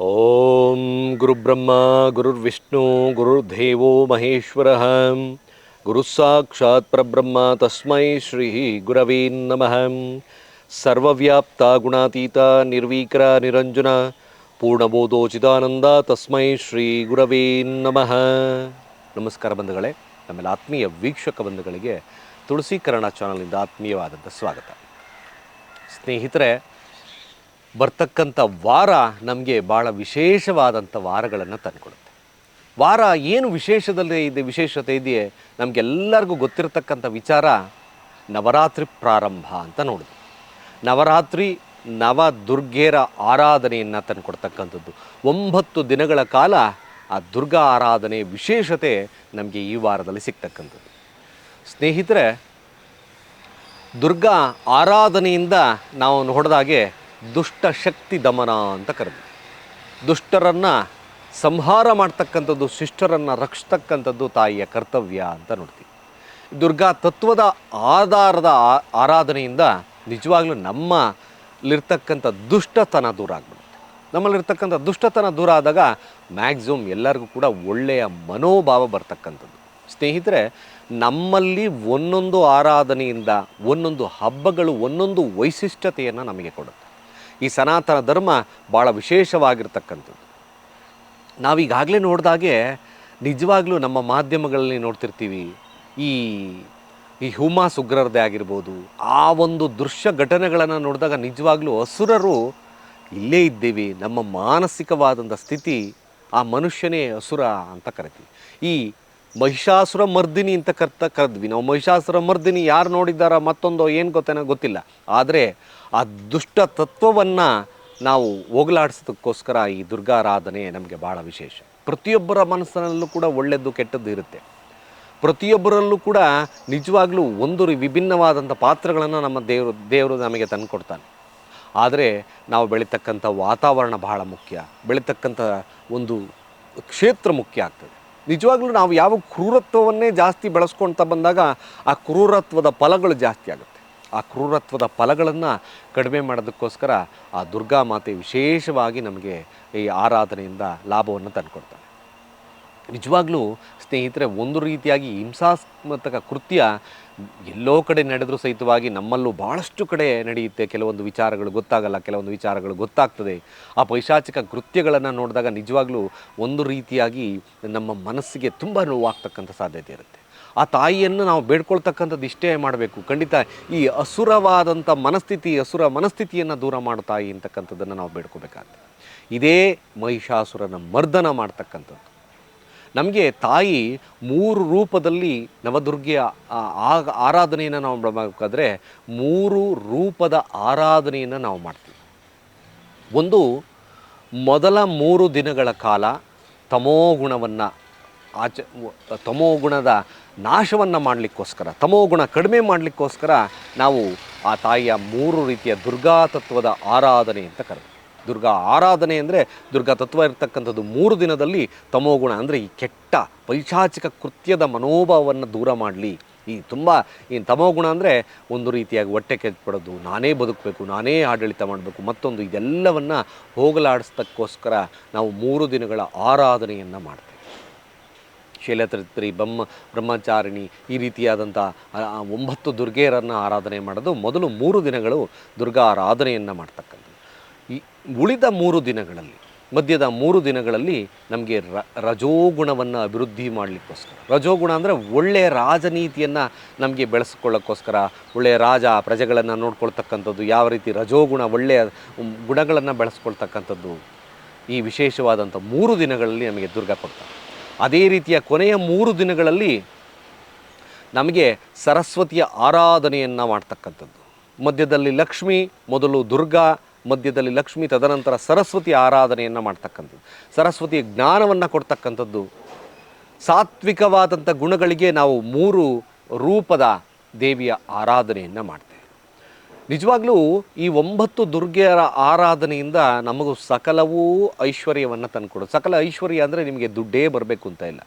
ಓಂ ಗುರುಬ್ರಹ್ಮ ಗುರುರ್ವಿಷ್ಣು ಗುರುರ್ದೇವೋ ಮಹೇಶ್ವರ ಗುರು ಸಾಕ್ಷಾತ್ ಪರಬ್ರಹ್ಮ ತಸ್ಮೈ ಶ್ರೀ ಗುರವೇ ನಮಃ ಸರ್ವ್ಯಾಪ್ತ ಗುಣಾತೀತ ನಿರ್ವೀಕರ ನಿರಂಜನ ಪೂರ್ಣಬೋಧೋಚಿತಾನಂದ ತಸ್ಮೈ ಶ್ರೀ ಗುರವೇ ನಮಃ ನಮಸ್ಕಾರ ಬಂಧುಗಳೇ, ನಮ್ಮೆಲ್ಲ ಆತ್ಮೀಯ ವೀಕ್ಷಕ ಬಂಧುಗಳಿಗೆ ತುಳಸೀಕರಣ ಚಾನಲ್ನಿಂದ ಆತ್ಮೀಯವಾದಂಥ ಸ್ವಾಗತ. ಸ್ನೇಹಿತರೆ ಬರ್ತಕ್ಕಂಥ ವಾರ ನಮಗೆ ಭಾಳ ವಿಶೇಷವಾದಂಥ ವಾರಗಳನ್ನು ತಂದುಕೊಡುತ್ತೆ. ವಾರ ಏನು ವಿಶೇಷದಲ್ಲಿ ಇದೆ, ವಿಶೇಷತೆ ಇದೆಯೇ? ನಮಗೆಲ್ಲರಿಗೂ ಗೊತ್ತಿರತಕ್ಕಂಥ ವಿಚಾರ ನವರಾತ್ರಿ ಪ್ರಾರಂಭ ಅಂತ ನೋಡಿದ್ವಿ ನವರಾತ್ರಿ ನವ ದುರ್ಗೆಯರ ಆರಾಧನೆಯನ್ನು ತಂದುಕೊಡ್ತಕ್ಕಂಥದ್ದು. ಒಂಬತ್ತು ದಿನಗಳ ಕಾಲ ಆ ದುರ್ಗಾ ಆರಾಧನೆ ವಿಶೇಷತೆ ನಮಗೆ ಈ ವಾರದಲ್ಲಿ ಸಿಗ್ತಕ್ಕಂಥದ್ದು. ಸ್ನೇಹಿತರೆ, ದುರ್ಗಾ ಆರಾಧನೆಯಿಂದ ನಾವು ನೋಡಿದಾಗೆ ದುಷ್ಟ ಶಕ್ತಿ ದಮನ ಅಂತ ಕರೆದು ದುಷ್ಟರನ್ನು ಸಂಹಾರ ಮಾಡ್ತಕ್ಕಂಥದ್ದು, ಶಿಷ್ಟರನ್ನು ರಕ್ಷಿಸ್ತಕ್ಕಂಥದ್ದು ತಾಯಿಯ ಕರ್ತವ್ಯ ಅಂತ ನೋಡ್ತೀವಿ. ದುರ್ಗಾ ತತ್ವದ ಆಧಾರದ ಆರಾಧನೆಯಿಂದ ನಿಜವಾಗ್ಲೂ ನಮ್ಮಲ್ಲಿರ್ತಕ್ಕಂಥ ದುಷ್ಟತನ ದೂರ ಆಗ್ಬಿಡುತ್ತೆ. ನಮ್ಮಲ್ಲಿರ್ತಕ್ಕಂಥ ದುಷ್ಟತನ ದೂರ ಆದಾಗ ಮ್ಯಾಕ್ಸಿಮಮ್ ಎಲ್ಲರಿಗೂ ಕೂಡ ಒಳ್ಳೆಯ ಮನೋಭಾವ ಬರ್ತಕ್ಕಂಥದ್ದು. ಸ್ನೇಹಿತರೆ, ನಮ್ಮಲ್ಲಿ ಒಂದೊಂದು ಆರಾಧನೆಯಿಂದ, ಒಂದೊಂದು ಹಬ್ಬಗಳು, ಒಂದೊಂದು ವೈಶಿಷ್ಟ್ಯತೆಯನ್ನು ನಮಗೆ ಕೊಡುತ್ತೆ. ಈ ಸನಾತನ ಧರ್ಮ ಭಾಳ ವಿಶೇಷವಾಗಿರ್ತಕ್ಕಂಥದ್ದು. ನಾವೀಗಾಗಲೇ ನೋಡಿದಾಗೆ ನಿಜವಾಗ್ಲೂ ನಮ್ಮ ಮಾಧ್ಯಮಗಳಲ್ಲಿ ನೋಡ್ತಿರ್ತೀವಿ. ಈ ಈ ಹುಮಾಸ್ ಉಗ್ರರದೇ ಆಗಿರ್ಬೋದು, ಆ ಒಂದು ದೃಶ್ಯ ಘಟನೆಗಳನ್ನು ನೋಡಿದಾಗ ನಿಜವಾಗ್ಲೂ ಅಸುರರು ಇಲ್ಲೇ ಇದ್ದೀವಿ. ನಮ್ಮ ಮಾನಸಿಕವಾದಂಥ ಸ್ಥಿತಿ ಆ ಮನುಷ್ಯನೇ ಅಸುರ ಅಂತ ಕರಿತೀವಿ. ಈ ಮಹಿಷಾಸುರ ಮರ್ದಿನಿ ಅಂತ ಕರ್ತ ಕರೆದ್ವಿ. ನಾವು ಮಹಿಷಾಸುರ ಮರ್ದಿನಿ ಯಾರು ನೋಡಿದ್ದಾರ, ಮತ್ತೊಂದು ಏನು ಗೊತ್ತೇನೋ ಗೊತ್ತಿಲ್ಲ. ಆದರೆ ಆ ದುಷ್ಟ ತತ್ವವನ್ನು ನಾವು ಹೋಗಲಾಡಿಸೋದಕ್ಕೋಸ್ಕರ ಈ ದುರ್ಗಾರಾಧನೆ ನಮಗೆ ಭಾಳ ವಿಶೇಷ. ಪ್ರತಿಯೊಬ್ಬರ ಮನಸ್ಸಿನಲ್ಲೂ ಕೂಡ ಒಳ್ಳೆಯದು ಕೆಟ್ಟದ್ದು ಇರುತ್ತೆ. ಪ್ರತಿಯೊಬ್ಬರಲ್ಲೂ ಕೂಡ ನಿಜವಾಗ್ಲೂ ಒಂದು ವಿಭಿನ್ನವಾದಂಥ ಪಾತ್ರಗಳನ್ನು ನಮ್ಮ ದೇವರು ದೇವರು ನಮಗೆ ತಂದುಕೊಡ್ತಾನೆ. ಆದರೆ ನಾವು ಬೆಳೀತಕ್ಕಂಥ ವಾತಾವರಣ ಬಹಳ ಮುಖ್ಯ. ಬೆಳೀತಕ್ಕಂಥ ಒಂದು ಕ್ಷೇತ್ರ ಮುಖ್ಯ ಆಗ್ತದೆ. ನಿಜವಾಗ್ಲೂ ನಾವು ಯಾವ ಕ್ರೂರತ್ವವನ್ನೇ ಜಾಸ್ತಿ ಬೆಳೆಸ್ಕೊಳ್ತಾ ಬಂದಾಗ ಆ ಕ್ರೂರತ್ವದ ಫಲಗಳು ಜಾಸ್ತಿ ಆಗುತ್ತೆ. ಆ ಕ್ರೂರತ್ವದ ಫಲಗಳನ್ನು ಕಡಿಮೆ ಮಾಡೋದಕ್ಕೋಸ್ಕರ ಆ ದುರ್ಗಾ ಮಾತೆ ವಿಶೇಷವಾಗಿ ನಮಗೆ ಈ ಆರಾಧನೆಯಿಂದ ಲಾಭವನ್ನು ತಂದುಕೊಡ್ತಾರೆ ನಿಜವಾಗ್ಲೂ ಸ್ನೇಹಿತರೆ, ಒಂದು ರೀತಿಯಾಗಿ ಹಿಂಸಾತ್ಮಕ ಕೃತ್ಯ ಎಲ್ಲೋ ಕಡೆ ನಡೆದರೂ ಸಹಿತವಾಗಿ ನಮ್ಮಲ್ಲೂ ಭಾಳಷ್ಟು ಕಡೆ ನಡೆಯುತ್ತೆ. ಕೆಲವೊಂದು ವಿಚಾರಗಳು ಗೊತ್ತಾಗಲ್ಲ, ಕೆಲವೊಂದು ವಿಚಾರಗಳು ಗೊತ್ತಾಗ್ತದೆ. ಆ ಪೈಶಾಚಿಕ ಕೃತ್ಯಗಳನ್ನು ನೋಡಿದಾಗ ನಿಜವಾಗ್ಲೂ ಒಂದು ರೀತಿಯಾಗಿ ನಮ್ಮ ಮನಸ್ಸಿಗೆ ತುಂಬ ನೋವಾಗ್ತಕ್ಕಂಥ ಸಾಧ್ಯತೆ ಇರುತ್ತೆ. ಆ ತಾಯಿಯನ್ನು ನಾವು ಬೇಡ್ಕೊಳ್ತಕ್ಕಂಥದ್ದು ಇಷ್ಟೇ ಮಾಡಬೇಕು. ಖಂಡಿತ ಈ ಅಸುರವಾದಂಥ ಮನಸ್ಥಿತಿ, ಅಸುರ ಮನಸ್ಥಿತಿಯನ್ನು ದೂರ ಮಾಡೋ ತಾಯಿ ಅಂತಕ್ಕಂಥದ್ದನ್ನು ನಾವು ಬೇಡ್ಕೋಬೇಕಾಗ್ತದೆ. ಇದೇ ಮಹಿಷಾಸುರನ ಮರ್ದನ ಮಾಡ್ತಕ್ಕಂಥದ್ದು. ನಮಗೆ ತಾಯಿ ಮೂರು ರೂಪದಲ್ಲಿ ನವದುರ್ಗೆಯ ಆರಾಧನೆಯನ್ನು ನಾವು ಮಾಡಬೇಕಾದ್ರೆ ಮೂರು ರೂಪದ ಆರಾಧನೆಯನ್ನು ನಾವು ಮಾಡ್ತೀವಿ. ಒಂದು, ಮೊದಲ ಮೂರು ದಿನಗಳ ಕಾಲ ತಮೋಗುಣವನ್ನು ಆಚ ತಮೋಗುಣದ ನಾಶವನ್ನು ಮಾಡಲಿಕ್ಕೋಸ್ಕರ ತಮೋಗುಣ ಕಡಿಮೆ ಮಾಡಲಿಕ್ಕೋಸ್ಕರ ನಾವು ಆ ತಾಯಿಯ ಮೂರು ರೀತಿಯ ದುರ್ಗಾ ತತ್ವದ ಆರಾಧನೆ ಅಂತ ಕರೆದು ದುರ್ಗಾ ಆರಾಧನೆ ಅಂದರೆ ದುರ್ಗಾ ತತ್ವ ಇರತಕ್ಕಂಥದ್ದು ಮೂರು ದಿನದಲ್ಲಿ ತಮೋಗುಣ ಅಂದರೆ ಈ ಕೆಟ್ಟ ಪೈಶಾಚಿಕ ಕೃತ್ಯದ ಮನೋಭಾವವನ್ನು ದೂರ ಮಾಡಲಿ. ಈ ತುಂಬ ಈ ತಮೋಗುಣ ಅಂದರೆ ಒಂದು ರೀತಿಯಾಗಿ ಹೊಟ್ಟೆ ಕೆಚ್ಚಪಡೋದು ನಾನೇ ಬದುಕಬೇಕು, ನಾನೇ ಆಡಳಿತ ಮಾಡಬೇಕು, ಮತ್ತೊಂದು ಇದೆಲ್ಲವನ್ನು ಹೋಗಲಾಡಿಸ್ತಕ್ಕೋಸ್ಕರ ನಾವು ಮೂರು ದಿನಗಳ ಆರಾಧನೆಯನ್ನು ಮಾಡ್ತೇವೆ. ಶೈಲತೃತ್ರಿ ಬ್ರಹ್ಮ, ಬ್ರಹ್ಮಚಾರಿಣಿ ಈ ರೀತಿಯಾದಂಥ ಒಂಬತ್ತು ದುರ್ಗೆಯರನ್ನು ಆರಾಧನೆ ಮಾಡೋದು ಮೊದಲು ಮೂರು ದಿನಗಳು ದುರ್ಗಾ ಆರಾಧನೆಯನ್ನು ಮಾಡ್ತಕ್ಕಂಥದ್ದು. ಈ ಉಳಿದ ಮೂರು ದಿನಗಳಲ್ಲಿ, ಮಧ್ಯದ ಮೂರು ದಿನಗಳಲ್ಲಿ ನಮಗೆ ರ, ರಜೋಗುಣವನ್ನು ಅಭಿವೃದ್ಧಿ ಮಾಡಲಿಕ್ಕೋಸ್ಕರ. ರಜೋಗುಣ ಅಂದರೆ ಒಳ್ಳೆಯ ರಾಜನೀತಿಯನ್ನು ನಮಗೆ ಬೆಳೆಸ್ಕೊಳ್ಳೋಕ್ಕೋಸ್ಕರ ಒಳ್ಳೆಯ ರಾಜ ಪ್ರಜೆಗಳನ್ನು ನೋಡ್ಕೊಳ್ತಕ್ಕಂಥದ್ದು, ಯಾವ ರೀತಿ ರಜೋಗುಣ ಒಳ್ಳೆಯ ಗುಣಗಳನ್ನು ಬೆಳೆಸ್ಕೊಳ್ತಕ್ಕಂಥದ್ದು ಈ ವಿಶೇಷವಾದಂಥ ಮೂರು ದಿನಗಳಲ್ಲಿ ನಮಗೆ ದುರ್ಗ ಕೊಡ್ತಾರೆ. ಅದೇ ರೀತಿಯ ಕೊನೆಯ ಮೂರು ದಿನಗಳಲ್ಲಿ ನಮಗೆ ಸರಸ್ವತಿಯ ಆರಾಧನೆಯನ್ನು ಮಾಡ್ತಕ್ಕಂಥದ್ದು. ಮಧ್ಯದಲ್ಲಿ ಲಕ್ಷ್ಮಿ, ಮೊದಲು ದುರ್ಗಾ ಮಧ್ಯದಲ್ಲಿ ಲಕ್ಷ್ಮಿ ತದನಂತರ ಸರಸ್ವತಿ ಆರಾಧನೆಯನ್ನು ಮಾಡ್ತಕ್ಕಂಥದ್ದು. ಸರಸ್ವತಿಯ ಜ್ಞಾನವನ್ನು ಕೊಡ್ತಕ್ಕಂಥದ್ದು. ಸಾತ್ವಿಕವಾದಂಥ ಗುಣಗಳಿಗೆ ನಾವು ಮೂರು ರೂಪದ ದೇವಿಯ ಆರಾಧನೆಯನ್ನು ಮಾಡ್ತೇವೆ. ನಿಜವಾಗ್ಲೂ ಈ ಒಂಬತ್ತು ದುರ್ಗೆಯರ ಆರಾಧನೆಯಿಂದ ನಮಗೂ ಸಕಲವೂ ಐಶ್ವರ್ಯವನ್ನು ತಂದುಕೊಡೋದು ಸಕಲ ಐಶ್ವರ್ಯ ಅಂದರೆ ನಿಮಗೆ ದುಡ್ಡೇ ಬರಬೇಕು ಅಂತ ಇಲ್ಲ.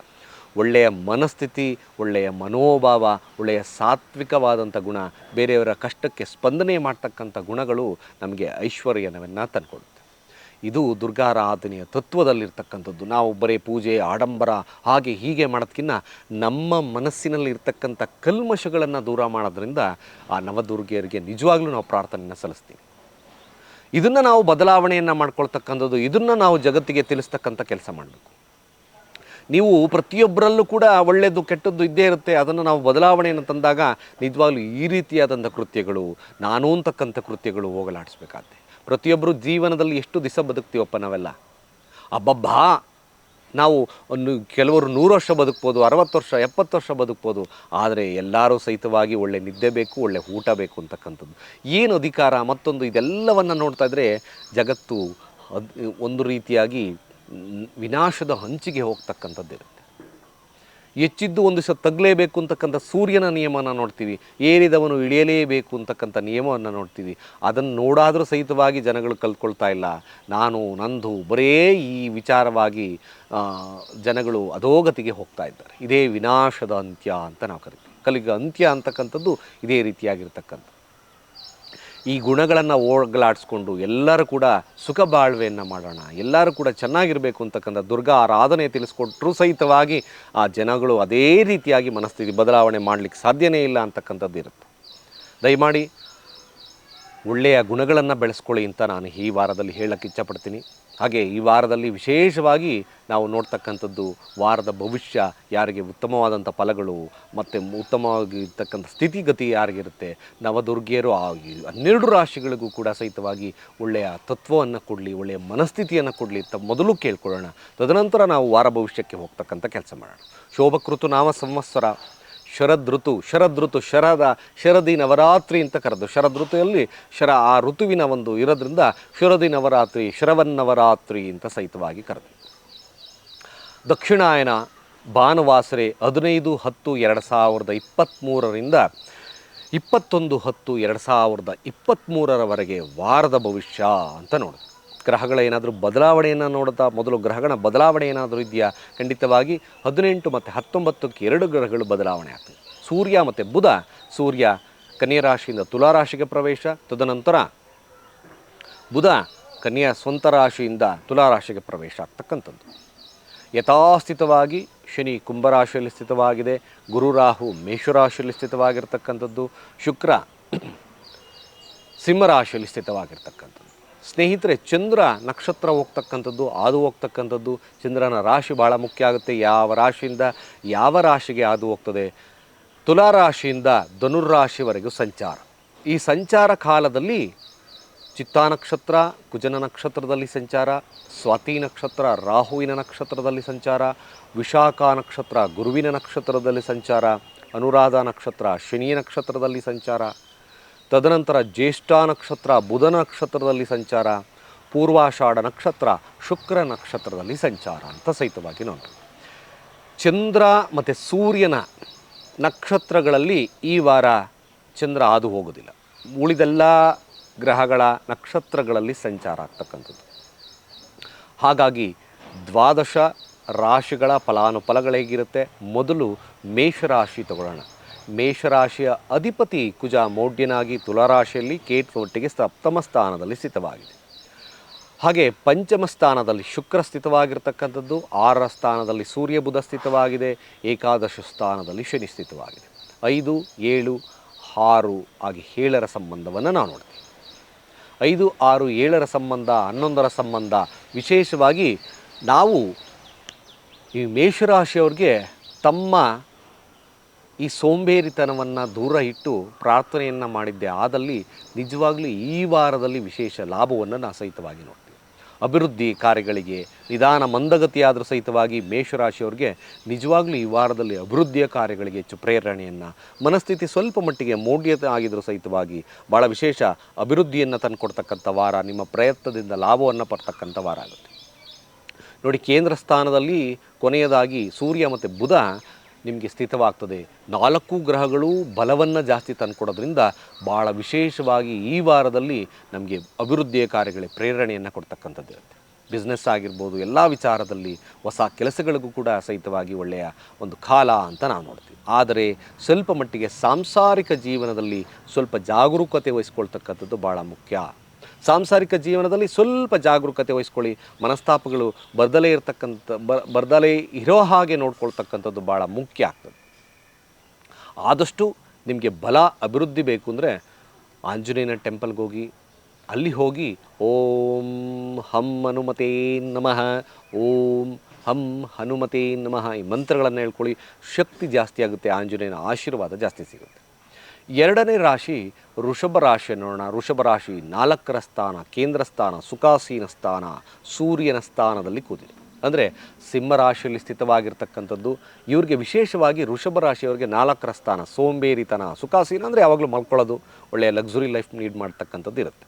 ಒಳ್ಳೆಯ ಮನಸ್ಥಿತಿ, ಒಳ್ಳೆಯ ಮನೋಭಾವ, ಒಳ್ಳೆಯ ಸಾತ್ವಿಕವಾದಂಥ ಗುಣ, ಬೇರೆಯವರ ಕಷ್ಟಕ್ಕೆ ಸ್ಪಂದನೆ ಮಾಡ್ತಕ್ಕಂಥ ಗುಣಗಳು ನಮಗೆ ಐಶ್ವರ್ಯನವನ್ನು ತಂದುಕೊಡುತ್ತೆ. ಇದು ದುರ್ಗಾರಾಧನೆಯ ತತ್ವದಲ್ಲಿರ್ತಕ್ಕಂಥದ್ದು. ನಾವು ಬರೀ ಪೂಜೆ, ಆಡಂಬರ, ಹಾಗೆ ಹೀಗೆ ಮಾಡೋದಕ್ಕಿಂತ ನಮ್ಮ ಮನಸ್ಸಿನಲ್ಲಿ ಇರ್ತಕ್ಕಂಥ ಕಲ್ಮಶಗಳನ್ನು ದೂರ ಮಾಡೋದ್ರಿಂದ ಆ ನವದುರ್ಗೆಯರಿಗೆ ನಿಜವಾಗ್ಲೂ ನಾವು ಪ್ರಾರ್ಥನೆಯನ್ನು ಸಲ್ಲಿಸ್ತೀವಿ. ಇದನ್ನು ನಾವು ಬದಲಾವಣೆಯನ್ನು ಮಾಡ್ಕೊಳ್ತಕ್ಕಂಥದ್ದು, ಇದನ್ನು ನಾವು ಜಗತ್ತಿಗೆ ತಿಳಿಸ್ತಕ್ಕಂಥ ಕೆಲಸ ಮಾಡಬೇಕು. ನೀವು ಪ್ರತಿಯೊಬ್ಬರಲ್ಲೂ ಕೂಡ ಒಳ್ಳೆಯದು ಕೆಟ್ಟದ್ದು ಇದ್ದೇ ಇರುತ್ತೆ. ಅದನ್ನು ನಾವು ಬದಲಾವಣೆಯನ್ನು ತಂದಾಗ ನಿಜವಾಗ್ಲೂ ಈ ರೀತಿಯಾದಂಥ ಕೃತ್ಯಗಳು ನಾನು ಅಂತಕ್ಕಂಥ ಕೃತ್ಯಗಳು ಹೋಗಲಾಡಿಸ್ಬೇಕಾದ್ರೆ ಪ್ರತಿಯೊಬ್ಬರು ಜೀವನದಲ್ಲಿ ಎಷ್ಟು ದಿವಸ ಬದುಕ್ತೀವಪ್ಪ ನಾವೆಲ್ಲ? ಅಬ್ಬಬ್ಬಾ! ನಾವು ಒಂದು ಕೆಲವರು ನೂರು ವರ್ಷ ಬದುಕ್ಬೋದು, ಅರವತ್ತು ವರ್ಷ, ಎಪ್ಪತ್ತು ವರ್ಷ ಬದುಕ್ಬೋದು, ಆದರೆ ಎಲ್ಲರೂ ಸಹಿತವಾಗಿ ಒಳ್ಳೆ ನಿದ್ದೆ ಬೇಕು, ಒಳ್ಳೆ ಊಟ ಬೇಕು ಅಂತಕ್ಕಂಥದ್ದು. ಏನು ಅಧಿಕಾರ? ಮತ್ತೊಂದು ಇದೆಲ್ಲವನ್ನು ನೋಡ್ತಾ ಇದ್ದರೆ ಜಗತ್ತು ಒಂದು ರೀತಿಯಾಗಿ ವಿನಾಶದ ಹಂಚಿಗೆ ಹೋಗ್ತಕ್ಕಂಥದ್ದಿರುತ್ತೆ ಹೆಚ್ಚಿದ್ದು ಒಂದು ದಿವಸ ತಗಲೇಬೇಕು ಅಂತಕ್ಕಂಥ ಸೂರ್ಯನ ನಿಯಮನ ನೋಡ್ತೀವಿ, ಏರಿದವನು ಇಳಿಯಲೇಬೇಕು ಅಂತಕ್ಕಂಥ ನಿಯಮವನ್ನು ನೋಡ್ತೀವಿ. ಅದನ್ನು ನೋಡಾದರೂ ಸಹಿತವಾಗಿ ಜನಗಳು ಕಲ್ತ್ಕೊಳ್ತಾ ಇಲ್ಲ. ನಾನು, ನಂದು ಬರೇ ಈ ವಿಚಾರವಾಗಿ ಜನಗಳು ಅಧೋಗತಿಗೆ ಹೋಗ್ತಾ ಇದ್ದಾರೆ. ಇದೇ ವಿನಾಶದ ಅಂತ್ಯ ಅಂತ ನಾವು ಕರಿತೀವಿ. ಕಲಿಗೆ ಅಂತ್ಯ ಅಂತಕ್ಕಂಥದ್ದು ಇದೇ ರೀತಿಯಾಗಿರ್ತಕ್ಕಂಥ ಈ ಗುಣಗಳನ್ನು ಹೋಗಲಾಡಿಸ್ಕೊಂಡು ಎಲ್ಲರೂ ಕೂಡ ಸುಖ ಬಾಳ್ವೆಯನ್ನು ಮಾಡೋಣ. ಎಲ್ಲರೂ ಕೂಡ ಚೆನ್ನಾಗಿರಬೇಕು ಅಂತಕ್ಕಂಥ ದುರ್ಗಾ ಆರಾಧನೆ ತಿಳಿಸ್ಕೊಟ್ರೂ ಸಹಿತವಾಗಿ ಆ ಜನಗಳು ಅದೇ ರೀತಿಯಾಗಿ ಮನಸ್ಥಿತಿ ಬದಲಾವಣೆ ಮಾಡಲಿಕ್ಕೆ ಸಾಧ್ಯನೇ ಇಲ್ಲ ಅಂತಕ್ಕಂಥದ್ದು ಇರುತ್ತೆ. ದಯಮಾಡಿ ಒಳ್ಳೆಯ ಗುಣಗಳನ್ನು ಬೆಳೆಸ್ಕೊಳ್ಳಿ ಅಂತ ನಾನು ಈ ವಾರದಲ್ಲಿ ಹೇಳಕ್ಕೆ ಇಚ್ಛಪಡ್ತೀನಿ. ಹಾಗೆ ಈ ವಾರದಲ್ಲಿ ವಿಶೇಷವಾಗಿ ನಾವು ನೋಡ್ತಕ್ಕಂಥದ್ದು ವಾರದ ಭವಿಷ್ಯ ಯಾರಿಗೆ ಉತ್ತಮವಾದಂಥ ಫಲಗಳು ಮತ್ತು ಉತ್ತಮವಾಗಿರ್ತಕ್ಕಂಥ ಸ್ಥಿತಿಗತಿ ಯಾರಿಗಿರುತ್ತೆ, ನವದುರ್ಗಿಯರು ಆ ಹನ್ನೆರಡು ರಾಶಿಗಳಿಗೂ ಕೂಡ ಸಹಿತವಾಗಿ ಒಳ್ಳೆಯ ತತ್ವವನ್ನು ಕೊಡಲಿ, ಒಳ್ಳೆಯ ಮನಸ್ಥಿತಿಯನ್ನು ಕೊಡಲಿ ಅಂತ ಮೊದಲು ಕೇಳ್ಕೊಳ್ಳೋಣ. ತದನಂತರ ನಾವು ವಾರ ಭವಿಷ್ಯಕ್ಕೆ ಹೋಗ್ತಕ್ಕಂಥ ಕೆಲಸ ಮಾಡೋಣ. ಶೋಭಕೃತು ನಾಮ ಸಂವತ್ಸರ. ಶರದ್ ಋತು ಶರದ್ ಋತು ಶರದ ಶರದಿ ನವರಾತ್ರಿ ಅಂತ ಕರೆದು ಶರದ್ ಋತುವಲ್ಲಿ ಶರ ಆ ಋತುವಿನ ಒಂದು ಇರೋದ್ರಿಂದ ಶರದಿ ನವರಾತ್ರಿ ಶರವನ್ನವರಾತ್ರಿ ಅಂತ ಸಹಿತವಾಗಿ ಕರೆದು. ದಕ್ಷಿಣಾಯನ ಭಾನುವಾಸರೆ ಹದಿನೈದು ಹತ್ತು ಎರಡು ಸಾವಿರದ ಇಪ್ಪತ್ತ್ಮೂರರಿಂದ ಇಪ್ಪತ್ತೊಂದು ಹತ್ತು ಎರಡು ಸಾವಿರದ ಇಪ್ಪತ್ತ್ಮೂರರವರೆಗೆ ವಾರದ ಭವಿಷ್ಯ ಅಂತ ನೋಡಿ ಗ್ರಹಗಳ ಏನಾದರೂ ಬದಲಾವಣೆಯನ್ನು ನೋಡುತ್ತಾ ಮೊದಲು ಗ್ರಹಗಳ ಬದಲಾವಣೆ ಏನಾದರೂ ಇದೆಯಾ? ಖಂಡಿತವಾಗಿ ಹದಿನೆಂಟು ಮತ್ತು ಹತ್ತೊಂಬತ್ತಕ್ಕೆ ಎರಡು ಗ್ರಹಗಳು ಬದಲಾವಣೆ ಆಗ್ತದೆ. ಸೂರ್ಯ ಮತ್ತು ಬುಧ, ಸೂರ್ಯ ಕನ್ಯಾ ರಾಶಿಯಿಂದ ತುಲಾ ರಾಶಿಗೆ ಪ್ರವೇಶ, ತದನಂತರ ಬುಧ ಕನ್ಯಾ ಸ್ವಂತ ರಾಶಿಯಿಂದ ತುಲಾ ರಾಶಿಗೆ ಪ್ರವೇಶ ಆಗ್ತಕ್ಕಂಥದ್ದು. ಯಥಾಸ್ಥಿತವಾಗಿ ಶನಿ ಕುಂಭರಾಶಿಯಲ್ಲಿ ಸ್ಥಿತವಾಗಿದೆ, ಗುರು ರಾಹು ಮೇಷರಾಶಿಯಲ್ಲಿ ಸ್ಥಿತವಾಗಿರ್ತಕ್ಕಂಥದ್ದು, ಶುಕ್ರ ಸಿಂಹರಾಶಿಯಲ್ಲಿ ಸ್ಥಿತವಾಗಿರ್ತಕ್ಕಂಥದ್ದು. ಸ್ನೇಹಿತರೆ, ಚಂದ್ರ ನಕ್ಷತ್ರ ಹೋಗ್ತಕ್ಕಂಥದ್ದು, ಹಾದು ಹೋಗ್ತಕ್ಕಂಥದ್ದು, ಚಂದ್ರನ ರಾಶಿ ಭಾಳ ಮುಖ್ಯ ಆಗುತ್ತೆ. ಯಾವ ರಾಶಿಯಿಂದ ಯಾವ ರಾಶಿಗೆ ಹಾದು ಹೋಗ್ತದೆ? ತುಲಾ ರಾಶಿಯಿಂದ ಧನುರ್ರಾಶಿವರೆಗೂ ಸಂಚಾರ. ಈ ಸಂಚಾರ ಕಾಲದಲ್ಲಿ ಚಿತ್ತಾ ನಕ್ಷತ್ರ, ಕುಜನ ನಕ್ಷತ್ರದಲ್ಲಿ ಸಂಚಾರ, ಸ್ವಾತಿ ನಕ್ಷತ್ರ, ರಾಹುವಿನ ನಕ್ಷತ್ರದಲ್ಲಿ ಸಂಚಾರ, ವಿಶಾಖ ನಕ್ಷತ್ರ, ಗುರುವಿನ ನಕ್ಷತ್ರದಲ್ಲಿ ಸಂಚಾರ, ಅನುರಾಧ ನಕ್ಷತ್ರ, ಶನಿ ನಕ್ಷತ್ರದಲ್ಲಿ ಸಂಚಾರ. ತದನಂತರ ಜ್ಯೇಷ್ಠ ನಕ್ಷತ್ರ, ಬುಧ ನಕ್ಷತ್ರದಲ್ಲಿ ಸಂಚಾರ, ಪೂರ್ವಾಷಾಢ ನಕ್ಷತ್ರ, ಶುಕ್ರ ನಕ್ಷತ್ರದಲ್ಲಿ ಸಂಚಾರ ಅಂತ ಸಹಿತವಾಗಿ ನೋಡಿ ಚಂದ್ರ ಮತ್ತು ಸೂರ್ಯನ ನಕ್ಷತ್ರಗಳಲ್ಲಿ ಈ ವಾರ ಚಂದ್ರ ಹಾದು ಹೋಗೋದಿಲ್ಲ. ಉಳಿದೆಲ್ಲ ಗ್ರಹಗಳ ನಕ್ಷತ್ರಗಳಲ್ಲಿ ಸಂಚಾರ ಆಗ್ತಕ್ಕಂಥದ್ದು. ಹಾಗಾಗಿ ದ್ವಾದಶ ರಾಶಿಗಳ ಫಲಾನುಫಲಗಳೇಗಿರುತ್ತೆ ಮೊದಲು ಮೇಷರಾಶಿ ತಗೊಳ್ಳೋಣ. ಮೇಷರಾಶಿಯ ಅಧಿಪತಿ ಕುಜ ಮೌಢ್ಯನಾಗಿ ತುಲಾರಾಶಿಯಲ್ಲಿ ಕೇಟ್ ಒಟ್ಟಿಗೆ ಸಪ್ತಮ ಸ್ಥಾನದಲ್ಲಿ ಸ್ಥಿತವಾಗಿದೆ. ಹಾಗೆ ಪಂಚಮ ಸ್ಥಾನದಲ್ಲಿ ಶುಕ್ರ ಸ್ಥಿತವಾಗಿರ್ತಕ್ಕಂಥದ್ದು, ಆರರ ಸ್ಥಾನದಲ್ಲಿ ಸೂರ್ಯ ಬುಧ ಸ್ಥಿತವಾಗಿದೆ, ಏಕಾದಶ ಸ್ಥಾನದಲ್ಲಿ ಶನಿ ಸ್ಥಿತವಾಗಿದೆ. ಐದು, ಏಳು, ಆರು ಹಾಗೆ ಏಳರ ಸಂಬಂಧವನ್ನು ನಾವು ನೋಡ್ತೀವಿ. ಐದು, ಆರು, ಏಳರ ಸಂಬಂಧ, ಹನ್ನೊಂದರ ಸಂಬಂಧ, ವಿಶೇಷವಾಗಿ ನಾವು ಈ ಮೇಷರಾಶಿಯವ್ರಿಗೆ ತಮ್ಮ ಈ ಸೋಂಬೇರಿತನವನ್ನು ದೂರ ಇಟ್ಟು ಪ್ರಾರ್ಥನೆಯನ್ನು ಮಾಡಿದ್ದೆ. ಆದಲ್ಲಿ ನಿಜವಾಗ್ಲೂ ಈ ವಾರದಲ್ಲಿ ವಿಶೇಷ ಲಾಭವನ್ನು ನಾ ಸಹಿತವಾಗಿ ನೋಡ್ತೀವಿ ಅಭಿವೃದ್ಧಿ ಕಾರ್ಯಗಳಿಗೆ ನಿಧಾನ ಮಂದಗತಿಯಾದರೂ ಸಹಿತವಾಗಿ ಮೇಷರಾಶಿಯವ್ರಿಗೆ ನಿಜವಾಗ್ಲೂ ಈ ವಾರದಲ್ಲಿ ಅಭಿವೃದ್ಧಿಯ ಕಾರ್ಯಗಳಿಗೆ ಹೆಚ್ಚು ಪ್ರೇರಣೆಯನ್ನು, ಮನಸ್ಥಿತಿ ಸ್ವಲ್ಪ ಮಟ್ಟಿಗೆ ಮೌಢ್ಯತೆ ಆಗಿದ್ದರೂ ಸಹಿತವಾಗಿ ಭಾಳ ವಿಶೇಷ ಅಭಿವೃದ್ಧಿಯನ್ನು ತಂದುಕೊಡ್ತಕ್ಕಂಥ ವಾರ, ನಿಮ್ಮ ಪ್ರಯತ್ನದಿಂದ ಲಾಭವನ್ನು ಪಡ್ತಕ್ಕಂಥ ವಾರ ಆಗುತ್ತೆ. ನೋಡಿ, ಕೇಂದ್ರ ಸ್ಥಾನದಲ್ಲಿ ಕೊನೆಯದಾಗಿ ಸೂರ್ಯ ಮತ್ತು ಬುಧ ನಿಮಗೆ ಸ್ಥಿತವಾಗ್ತದೆ. ನಾಲ್ಕು ಗ್ರಹಗಳು ಬಲವನ್ನು ಜಾಸ್ತಿ ತಂದುಕೊಡೋದ್ರಿಂದ ಭಾಳ ವಿಶೇಷವಾಗಿ ಈ ವಾರದಲ್ಲಿ ನಮಗೆ ಅಭಿವೃದ್ಧಿಯ ಕಾರ್ಯಗಳಿಗೆ ಪ್ರೇರಣೆಯನ್ನು ಕೊಡ್ತಕ್ಕಂಥದ್ದು ಬಿಸ್ನೆಸ್ ಆಗಿರ್ಬೋದು, ಎಲ್ಲ ವಿಚಾರದಲ್ಲಿ ಹೊಸ ಕೆಲಸಗಳಿಗೂ ಕೂಡ ಸಹಿತವಾಗಿ ಒಳ್ಳೆಯ ಒಂದು ಕಾಲ ಅಂತ ನಾವು ನೋಡ್ತೀವಿ. ಆದರೆ ಸ್ವಲ್ಪ ಮಟ್ಟಿಗೆ ಸಾಂಸಾರಿಕ ಜೀವನದಲ್ಲಿ ಸ್ವಲ್ಪ ಜಾಗರೂಕತೆ ವಹಿಸ್ಕೊಳ್ತಕ್ಕಂಥದ್ದು ಭಾಳ ಮುಖ್ಯ. ಸಾಂಸಾರಿಕ ಜೀವನದಲ್ಲಿ ಸ್ವಲ್ಪ ಜಾಗರೂಕತೆ ವಹಿಸ್ಕೊಳ್ಳಿ. ಮನಸ್ತಾಪಗಳು ಬರ್ದಲೇ ಇರತಕ್ಕಂಥ ಬರ್ದಲೇ ಇರೋ ಹಾಗೆ ನೋಡ್ಕೊಳ್ತಕ್ಕಂಥದ್ದು ಭಾಳ ಮುಖ್ಯ ಆಗ್ತದೆ. ಆದಷ್ಟು ನಿಮಗೆ ಬಲ, ಅಭಿವೃದ್ಧಿ ಬೇಕು ಅಂದರೆ ಆಂಜನೇಯನ ಟೆಂಪಲ್ಗೆ ಹೋಗಿ, ಅಲ್ಲಿ ಹೋಗಿ ಓಂ ಹಂ ಹನುಮತೇ ನಮಃ, ಓಂ ಹಂ ಹನುಮತೇ ನಮಃ ಈ ಮಂತ್ರಗಳನ್ನು ಹೇಳ್ಕೊಳ್ಳಿ. ಶಕ್ತಿ ಜಾಸ್ತಿ ಆಗುತ್ತೆ, ಆಂಜನೇಯನ ಆಶೀರ್ವಾದ ಜಾಸ್ತಿ ಸಿಗುತ್ತೆ. ಎರಡನೇ ರಾಶಿ ಋಷಭ ರಾಶಿ ನೋಡೋಣ. ಋಷಭ ರಾಶಿ ನಾಲ್ಕರ ಸ್ಥಾನ, ಕೇಂದ್ರ ಸ್ಥಾನ, ಸುಖಾಸೀನ ಸ್ಥಾನ, ಸೂರ್ಯನ ಸ್ಥಾನದಲ್ಲಿ ಕೂತಿದೆ. ಅಂದರೆ ಸಿಂಹರಾಶಿಯಲ್ಲಿ ಸ್ಥಿತವಾಗಿರ್ತಕ್ಕಂಥದ್ದು, ಇವ್ರಿಗೆ ವಿಶೇಷವಾಗಿ ಋಷಭ ರಾಶಿಯವರಿಗೆ ನಾಲ್ಕರ ಸ್ಥಾನ, ಸೋಂಬೇರಿತನ, ಸುಖಾಸೀನ ಅಂದರೆ ಯಾವಾಗಲೂ ಮಲ್ಕೊಳ್ಳೋದು, ಒಳ್ಳೆಯ ಲಕ್ಸುರಿ ಲೈಫ್ ಲೀಡ್ ಮಾಡ್ತಕ್ಕಂಥದ್ದು ಇರುತ್ತೆ.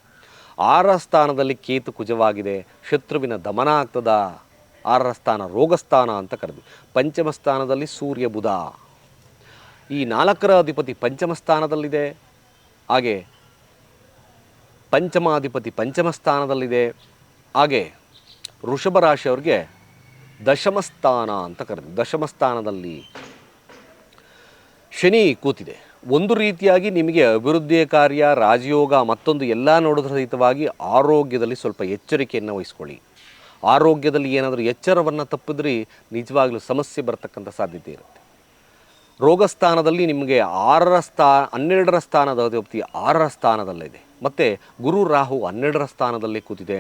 ಆರರ ಸ್ಥಾನದಲ್ಲಿ ಕೇತು ಕುಜವಾಗಿದೆ, ಶತ್ರುವಿನ ದಮನ ಆಗ್ತದ. ಆರರ ಸ್ಥಾನ ರೋಗಸ್ಥಾನ ಅಂತ ಕರೆದ್ವಿ. ಪಂಚಮ ಸ್ಥಾನದಲ್ಲಿ ಸೂರ್ಯ ಬುಧ. ಈ ನಾಲ್ಕರ ಅಧಿಪತಿ ಪಂಚಮ ಸ್ಥಾನದಲ್ಲಿದೆ. ಹಾಗೆ ಪಂಚಮಾಧಿಪತಿ ಪಂಚಮ ಸ್ಥಾನದಲ್ಲಿದೆ. ಹಾಗೆ ವೃಷಭ ರಾಶಿಯವ್ರಿಗೆ ದಶಮ ಸ್ಥಾನ ಅಂತ ಕರೆದು ದಶಮ ಸ್ಥಾನದಲ್ಲಿ ಶನಿ ಕೂತಿದೆ. ಒಂದು ರೀತಿಯಾಗಿ ನಿಮಗೆ ಅಭಿವೃದ್ಧಿಯ ಕಾರ್ಯ, ರಾಜಯೋಗ, ಮತ್ತೊಂದು ಎಲ್ಲ ನೋಡೋದ್ರ ಸಹಿತವಾಗಿ ಆರೋಗ್ಯದಲ್ಲಿ ಸ್ವಲ್ಪ ಎಚ್ಚರಿಕೆಯನ್ನು ವಹಿಸ್ಕೊಳ್ಳಿ. ಆರೋಗ್ಯದಲ್ಲಿ ಏನಾದರೂ ಎಚ್ಚರವನ್ನು ತಪ್ಪಿದ್ರೆ ನಿಜವಾಗ್ಲೂ ಸಮಸ್ಯೆ ಬರತಕ್ಕಂಥ ಸಾಧ್ಯತೆ ಇರುತ್ತೆ. ರೋಗಸ್ಥಾನದಲ್ಲಿ ನಿಮಗೆ ಆರರ ಸ್ಥಾ, ಹನ್ನೆರಡರ ಸ್ಥಾನದ ಅಧಿಪತಿ ಆರರ ಸ್ಥಾನದಲ್ಲಿದೆ. ಮತ್ತು ಗುರು ರಾಹು ಹನ್ನೆರಡರ ಸ್ಥಾನದಲ್ಲಿ ಕೂತಿದೆ.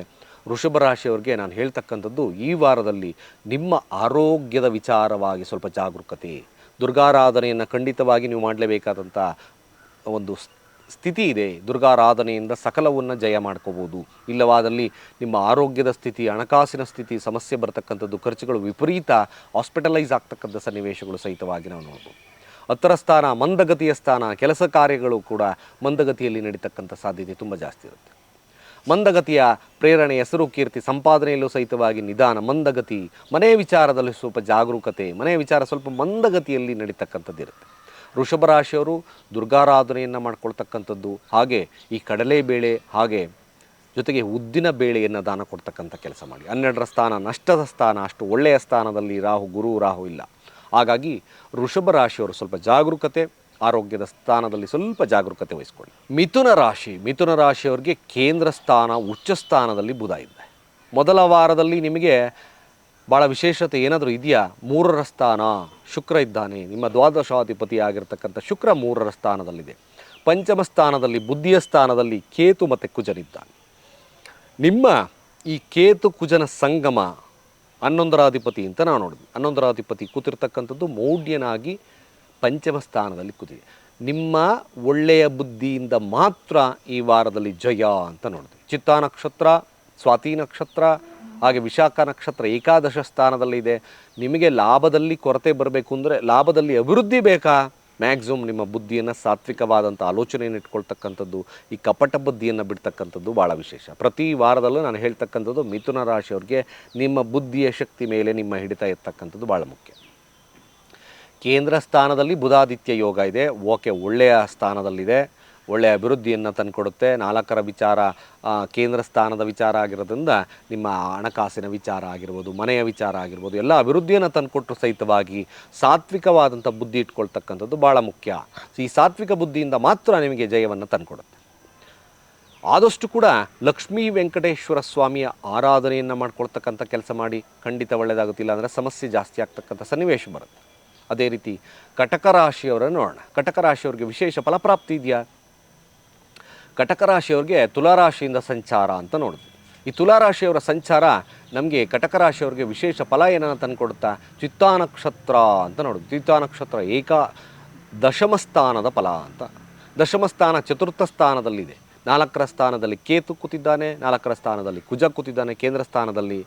ವೃಷಭ ರಾಶಿಯವರಿಗೆ ನಾನು ಹೇಳ್ತಕ್ಕಂಥದ್ದು, ಈ ವಾರದಲ್ಲಿ ನಿಮ್ಮ ಆರೋಗ್ಯದ ವಿಚಾರವಾಗಿ ಸ್ವಲ್ಪ ಜಾಗರೂಕತೆ. ದುರ್ಗಾರಾಧನೆಯನ್ನು ಖಂಡಿತವಾಗಿ ನೀವು ಮಾಡಲೇಬೇಕಾದಂಥ ಒಂದು ಸ್ಥಿತಿ ಇದೆ. ದುರ್ಗಾರಾಧನೆಯಿಂದ ಸಕಲವನ್ನು ಜಯ ಮಾಡ್ಕೋಬೋದು. ಇಲ್ಲವಾದಲ್ಲಿ ನಿಮ್ಮ ಆರೋಗ್ಯದ ಸ್ಥಿತಿ, ಹಣಕಾಸಿನ ಸ್ಥಿತಿ, ಸಮಸ್ಯೆ ಬರತಕ್ಕಂಥದ್ದು, ಖರ್ಚುಗಳು ವಿಪರೀತ ಹಾಸ್ಪಿಟಲೈಸ್ ಆಗ್ತಕ್ಕಂಥ ಸನ್ನಿವೇಶಗಳು ಸಹಿತವಾಗಿ ನಾವು ನೋಡ್ಬೋದು. ಹತ್ತರ ಸ್ಥಾನ, ಮಂದಗತಿಯ ಸ್ಥಾನ, ಕೆಲಸ ಕಾರ್ಯಗಳು ಕೂಡ ಮಂದಗತಿಯಲ್ಲಿ ನಡೀತಕ್ಕಂಥ ಸಾಧ್ಯತೆ ತುಂಬ ಜಾಸ್ತಿ ಇರುತ್ತೆ. ಮಂದಗತಿಯ ಪ್ರೇರಣೆ, ಹೆಸರು, ಕೀರ್ತಿ, ಸಂಪಾದನೆಯಲ್ಲೂ ಸಹಿತವಾಗಿ ನಿಧಾನ, ಮಂದಗತಿ, ಮನೆ ವಿಚಾರದಲ್ಲಿ ಸ್ವಲ್ಪ ಜಾಗರೂಕತೆ, ಮನೆ ವಿಚಾರ ಸ್ವಲ್ಪ ಮಂದಗತಿಯಲ್ಲಿ ನಡೀತಕ್ಕಂಥದ್ದು ಇರುತ್ತೆ ವೃಷಭ ರಾಶಿಯವರು ದುರ್ಗಾರಾಧನೆಯನ್ನು ಮಾಡ್ಕೊಳ್ತಕ್ಕಂಥದ್ದು, ಹಾಗೆ ಈ ಕಡಲೆಬೇಳೆ ಹಾಗೆ ಜೊತೆಗೆ ಉದ್ದಿನ ಬೇಳೆಯನ್ನು ದಾನ ಕೊಡ್ತಕ್ಕಂಥ ಕೆಲಸ ಮಾಡಿ. ಹನ್ನೆರಡರ ಸ್ಥಾನ, ನಷ್ಟದ ಸ್ಥಾನ, ಅಷ್ಟು ಒಳ್ಳೆಯ ಸ್ಥಾನದಲ್ಲಿ ರಾಹು, ಗುರು, ರಾಹು ಇಲ್ಲ. ಹಾಗಾಗಿ ವೃಷಭ ರಾಶಿಯವರು ಸ್ವಲ್ಪ ಜಾಗರೂಕತೆ, ಆರೋಗ್ಯದ ಸ್ಥಾನದಲ್ಲಿ ಸ್ವಲ್ಪ ಜಾಗರೂಕತೆ ವಹಿಸ್ಕೊಳ್ಳಿ. ಮಿಥುನ ರಾಶಿ, ಮಿಥುನ ರಾಶಿಯವರಿಗೆ ಕೇಂದ್ರ ಸ್ಥಾನ, ಉಚ್ಚ ಸ್ಥಾನದಲ್ಲಿ ಬುಧ ಇದೆ ಮೊದಲ ವಾರದಲ್ಲಿ ನಿಮಗೆ ಭಾಳ ವಿಶೇಷತೆ ಏನಾದರೂ ಇದೆಯಾ? ಮೂರರ ಸ್ಥಾನ. ಶುಕ್ರ ಇದ್ದಾನೆ. ನಿಮ್ಮ ದ್ವಾದಶಾಧಿಪತಿ ಆಗಿರ್ತಕ್ಕಂಥ ಶುಕ್ರ ಮೂರರ ಸ್ಥಾನದಲ್ಲಿದೆ. ಪಂಚಮ ಸ್ಥಾನದಲ್ಲಿ, ಬುದ್ಧಿಯ ಸ್ಥಾನದಲ್ಲಿ ಕೇತು ಮತ್ತು ಕುಜನಿದ್ದಾನೆ ನಿಮ್ಮ ಈ ಕೇತು ಕುಜನ ಸಂಗಮ ಹನ್ನೊಂದರ ಅಧಿಪತಿ ಅಂತ ನಾವು ನೋಡಿದ್ವಿ. ಹನ್ನೊಂದರ ಅಧಿಪತಿ ಕೂತಿರ್ತಕ್ಕಂಥದ್ದು ಮೌಢ್ಯನಾಗಿ ಪಂಚಮ ಸ್ಥಾನದಲ್ಲಿ ಕೂತಿದೆ. ನಿಮ್ಮ ಒಳ್ಳೆಯ ಬುದ್ಧಿಯಿಂದ ಮಾತ್ರ ಈ ವಾರದಲ್ಲಿ ಜಯ ಅಂತ ನೋಡಿದ್ವಿ. ಚಿತ್ತಾ ನಕ್ಷತ್ರ, ಸ್ವಾತಿ ನಕ್ಷತ್ರ ಹಾಗೆ ವಿಶಾಖ ನಕ್ಷತ್ರ ಏಕಾದಶ ಸ್ಥಾನದಲ್ಲಿದೆ ನಿಮಗೆ ಲಾಭದಲ್ಲಿ ಕೊರತೆ ಬರಬೇಕು ಅಂದರೆ ಲಾಭದಲ್ಲಿ ಅಭಿವೃದ್ಧಿ ಬೇಕಾ? ಮ್ಯಾಕ್ಸಿಮಮ್ ನಿಮ್ಮ ಬುದ್ಧಿಯನ್ನು ಸಾತ್ವಿಕವಾದಂಥ ಆಲೋಚನೆಯನ್ನು ಇಟ್ಕೊಳ್ತಕ್ಕಂಥದ್ದು, ಈ ಕಪಟ ಬುದ್ಧಿಯನ್ನು ಬಿಡ್ತಕ್ಕಂಥದ್ದು ಭಾಳ ವಿಶೇಷ. ಪ್ರತಿ ವಾರದಲ್ಲೂ ನಾನು ಹೇಳ್ತಕ್ಕಂಥದ್ದು ಮಿಥುನ ರಾಶಿಯವ್ರಿಗೆ ನಿಮ್ಮ ಬುದ್ಧಿಯ ಶಕ್ತಿ ಮೇಲೆ ನಿಮ್ಮ ಹಿಡಿತ ಇರ್ತಕ್ಕಂಥದ್ದು ಭಾಳ ಮುಖ್ಯ. ಕೇಂದ್ರ ಸ್ಥಾನದಲ್ಲಿ ಬುಧಾದಿತ್ಯ ಯೋಗ ಇದೆ. ಓಕೆ ಒಳ್ಳೆಯ ಸ್ಥಾನದಲ್ಲಿದೆ. ಒಳ್ಳೆಯ ಅಭಿವೃದ್ಧಿಯನ್ನು ತಂದುಕೊಡುತ್ತೆ. ನಾಲ್ಕರ ವಿಚಾರ ಕೇಂದ್ರ ಸ್ಥಾನದ ವಿಚಾರ ಆಗಿರೋದ್ರಿಂದ ನಿಮ್ಮ ಹಣಕಾಸಿನ ವಿಚಾರ ಆಗಿರ್ಬೋದು, ಮನೆಯ ವಿಚಾರ ಆಗಿರ್ಬೋದು, ಎಲ್ಲ ಅಭಿವೃದ್ಧಿಯನ್ನು ತಂದುಕೊಟ್ಟರು ಸಹಿತವಾಗಿ ಸಾತ್ವಿಕವಾದಂಥ ಬುದ್ಧಿ ಇಟ್ಕೊಳ್ತಕ್ಕಂಥದ್ದು ಭಾಳ ಮುಖ್ಯ. ಈ ಸಾತ್ವಿಕ ಬುದ್ಧಿಯಿಂದ ಮಾತ್ರ ನಿಮಗೆ ಜಯವನ್ನು ತಂದುಕೊಡುತ್ತೆ. ಆದಷ್ಟು ಕೂಡ ಲಕ್ಷ್ಮೀ ವೆಂಕಟೇಶ್ವರ ಸ್ವಾಮಿಯ ಆರಾಧನೆಯನ್ನು ಮಾಡ್ಕೊಳ್ತಕ್ಕಂಥ ಕೆಲಸ ಮಾಡಿ ಖಂಡಿತ ಒಳ್ಳೆಯದಾಗುತ್ತಿಲ್ಲ ಅಂದರೆ ಸಮಸ್ಯೆ ಜಾಸ್ತಿ ಆಗ್ತಕ್ಕಂಥ ಸನ್ನಿವೇಶ ಬರುತ್ತೆ. ಅದೇ ರೀತಿ ಕಟಕ ರಾಶಿಯವರನ್ನು ನೋಡೋಣ. ಕಟಕ ರಾಶಿಯವ್ರಿಗೆ ವಿಶೇಷ ಫಲಪ್ರಾಪ್ತಿ ಇದೆಯಾ? ಕಟಕ ರಾಶಿಯವ್ರಿಗೆ ತುಲಾರಾಶಿಯಿಂದ ಸಂಚಾರ ಅಂತ ನೋಡಿದ್ವಿ ಈ ತುಲಾರಾಶಿಯವರ ಸಂಚಾರ ನಮಗೆ ಕಟಕ ರಾಶಿಯವ್ರಿಗೆ ವಿಶೇಷ ಫಲ ಏನನ್ನು ತಂದುಕೊಡುತ್ತಾ? ಚಿತ್ತಾ ನಕ್ಷತ್ರ ಅಂತ ನೋಡಿದ್ವಿ ಚಿತ್ತಾ ನಕ್ಷತ್ರ ಏಕ ದಶಮಸ್ಥಾನದ ಫಲ ಅಂತ. ದಶಮಸ್ಥಾನ ಚತುರ್ಥ ಸ್ಥಾನದಲ್ಲಿದೆ. ನಾಲ್ಕರ ಸ್ಥಾನದಲ್ಲಿ ಕೇತು ಕೂತಿದ್ದಾನೆ, ನಾಲ್ಕರ ಸ್ಥಾನದಲ್ಲಿ ಕುಜ ಕೂತಿದ್ದಾನೆ ಕೇಂದ್ರ ಸ್ಥಾನದಲ್ಲಿ.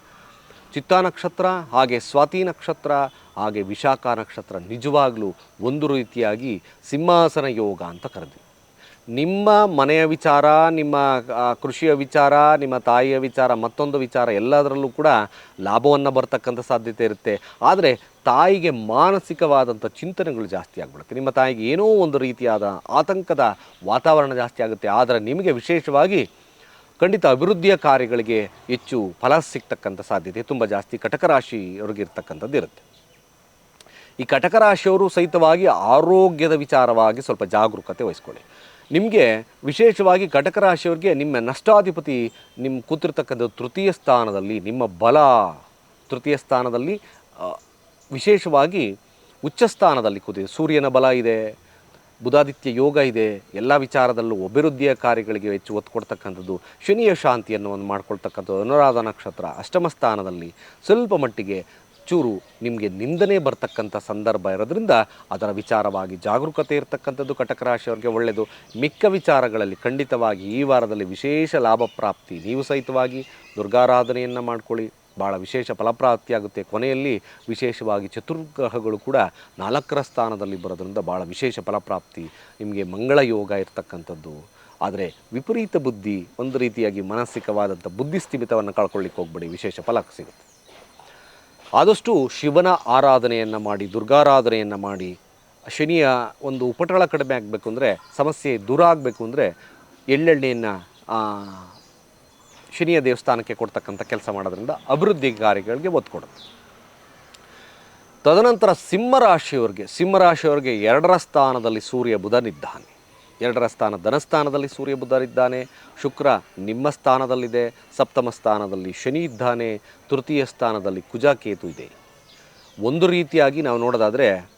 ಚಿತ್ತಾ ನಕ್ಷತ್ರ ಹಾಗೆ ಸ್ವಾತಿ ನಕ್ಷತ್ರ, ಹಾಗೆ ವಿಶಾಖ ನಕ್ಷತ್ರ ನಿಜವಾಗಲೂ ಒಂದು ರೀತಿಯಾಗಿ ಸಿಂಹಾಸನ ಯೋಗ ಅಂತ ಕರೆದ್ವಿ. ನಿಮ್ಮ ಮನೆಯ ವಿಚಾರ, ನಿಮ್ಮ ಕೃಷಿಯ ವಿಚಾರ, ನಿಮ್ಮ ತಾಯಿಯ ವಿಚಾರ, ಮತ್ತೊಂದು ವಿಚಾರ ಎಲ್ಲದರಲ್ಲೂ ಕೂಡ ಲಾಭವನ್ನು ಬರ್ತಕ್ಕಂಥ ಸಾಧ್ಯತೆ ಇರುತ್ತೆ. ಆದರೆ ತಾಯಿಗೆ ಮಾನಸಿಕವಾದಂಥ ಚಿಂತನೆಗಳು ಜಾಸ್ತಿ ಆಗಿಬಿಡುತ್ತೆ. ನಿಮ್ಮ ತಾಯಿಗೆ ಏನೋ ಒಂದು ರೀತಿಯಾದ ಆತಂಕದ ವಾತಾವರಣ ಜಾಸ್ತಿ ಆಗುತ್ತೆ. ಆದರೆ ನಿಮಗೆ ವಿಶೇಷವಾಗಿ ಖಂಡಿತ ಅಭಿವೃದ್ಧಿಯ ಕಾರ್ಯಗಳಿಗೆ ಹೆಚ್ಚು ಫಲ ಸಿಗ್ತಕ್ಕಂಥ ಸಾಧ್ಯತೆ ತುಂಬ ಜಾಸ್ತಿ ಕಟಕ ರಾಶಿಯವ್ರಿಗೆ ಇರ್ತಕ್ಕಂಥದ್ದು ಇರುತ್ತೆ. ಈ ಕಟಕ ರಾಶಿಯವರು ಸಹಿತವಾಗಿ ಆರೋಗ್ಯದ ವಿಚಾರವಾಗಿ ಸ್ವಲ್ಪ ಜಾಗರೂಕತೆ ವಹಿಸ್ಕೊಳ್ಳಿ. ನಿಮಗೆ ವಿಶೇಷವಾಗಿ ಕಟಕ ರಾಶಿಯವ್ರಿಗೆ ನಿಮ್ಮ ನಷ್ಟಾಧಿಪತಿ ನಿಮ್ಮ ಕೂತಿರ್ತಕ್ಕಂಥ ತೃತೀಯ ಸ್ಥಾನದಲ್ಲಿ, ನಿಮ್ಮ ಬಲ ತೃತೀಯ ಸ್ಥಾನದಲ್ಲಿ ವಿಶೇಷವಾಗಿ ಉಚ್ಚ ಸ್ಥಾನದಲ್ಲಿ ಕೂತಿದೆ. ಸೂರ್ಯನ ಬಲ ಇದೆ, ಬುಧಾದಿತ್ಯ ಯೋಗ ಇದೆ, ಎಲ್ಲ ವಿಚಾರದಲ್ಲೂ ಅಭಿವೃದ್ಧಿಯ ಕಾರ್ಯಗಳಿಗೆ ಹೆಚ್ಚು ಒತ್ತು ಕೊಡ್ತಕ್ಕಂಥದ್ದು, ಶನಿಯ ಶಾಂತಿಯನ್ನು ಒಂದು ಮಾಡ್ಕೊಳ್ತಕ್ಕಂಥದ್ದು, ಅನುರಾಧ ನಕ್ಷತ್ರ ಅಷ್ಟಮ ಸ್ಥಾನದಲ್ಲಿ ಸ್ವಲ್ಪ ಮಟ್ಟಿಗೆ ಚೂರು ನಿಮಗೆ ನಿಂದನೆ ಬರ್ತಕ್ಕಂಥ ಸಂದರ್ಭ ಇರೋದ್ರಿಂದ ಅದರ ವಿಚಾರವಾಗಿ ಜಾಗರೂಕತೆ ಇರತಕ್ಕಂಥದ್ದು ಕಟಕ ರಾಶಿಯವರಿಗೆ ಒಳ್ಳೆಯದು ಮಿಕ್ಕ ವಿಚಾರಗಳಲ್ಲಿ ಖಂಡಿತವಾಗಿ ಈ ವಾರದಲ್ಲಿ ವಿಶೇಷ ಲಾಭ ಪ್ರಾಪ್ತಿ ನೀವು ಸಹಿತವಾಗಿ ದುರ್ಗಾರಾಧನೆಯನ್ನು ಮಾಡ್ಕೊಳ್ಳಿ. ಭಾಳ ವಿಶೇಷ ಫಲಪ್ರಾಪ್ತಿಯಾಗುತ್ತೆ ಕೊನೆಯಲ್ಲಿ ವಿಶೇಷವಾಗಿ ಚತುರ್ಗ್ರಹಗಳು ಕೂಡ ನಾಲ್ಕರ ಸ್ಥಾನದಲ್ಲಿ ಬರೋದ್ರಿಂದ ಭಾಳ ವಿಶೇಷ ಫಲಪ್ರಾಪ್ತಿ ನಿಮಗೆ ಮಂಗಳ ಯೋಗ ಇರತಕ್ಕಂಥದ್ದು. ಆದರೆ ವಿಪರೀತ ಬುದ್ಧಿ, ಒಂದು ರೀತಿಯಾಗಿ ಮಾನಸಿಕವಾದಂಥ ಬುದ್ಧಿ ಸ್ಥಿಮಿತವನ್ನು ಕಳ್ಕೊಳ್ಳಿಕ್ಕೆ ಹೋಗ್ಬೇಡಿ. ವಿಶೇಷ ಫಲ ಸಿಗುತ್ತೆ. ಆದಷ್ಟು ಶಿವನ ಆರಾಧನೆಯನ್ನು ಮಾಡಿ, ದುರ್ಗಾರಾಧನೆಯನ್ನು ಮಾಡಿ, ಶನಿಯ ಒಂದು ಉಪಟಳ ಕಡಿಮೆ ಆಗಬೇಕು ಅಂದರೆ, ಸಮಸ್ಯೆ ದೂರ ಆಗಬೇಕು ಅಂದರೆ ಎಳ್ಳೆಣ್ಣೆಯನ್ನು ಶನಿಯ ದೇವಸ್ಥಾನಕ್ಕೆ ಕೊಡ್ತಕ್ಕಂಥ ಕೆಲಸ ಮಾಡೋದ್ರಿಂದ ಅಭಿವೃದ್ಧಿ ಕಾರ್ಯಗಳಿಗೆ ಒತ್ತು ಕೊಡುತ್ತೆ. ತದನಂತರ ಸಿಂಹರಾಶಿಯವರಿಗೆ ಸಿಂಹರಾಶಿಯವರಿಗೆ ಎರಡರ ಸ್ಥಾನದಲ್ಲಿ ಸೂರ್ಯ ಬುಧನಿದ್ದಾನೆ ಎರಡರ ಸ್ಥಾನ ಧನಸ್ಥಾನದಲ್ಲಿ ಸೂರ್ಯ ಬುಧರಿದ್ದಾನೆ ಶುಕ್ರ ನಿಮ್ಮ ಸ್ಥಾನದಲ್ಲಿದೆ. ಸಪ್ತಮ ಸ್ಥಾನದಲ್ಲಿ ಶನಿ ಇದ್ದಾನೆ. ತೃತೀಯ ಸ್ಥಾನದಲ್ಲಿ ಕುಜಾಕೇತು ಇದೆ. ಒಂದು ರೀತಿಯಾಗಿ ನಾವು ನೋಡೋದಾದರೆ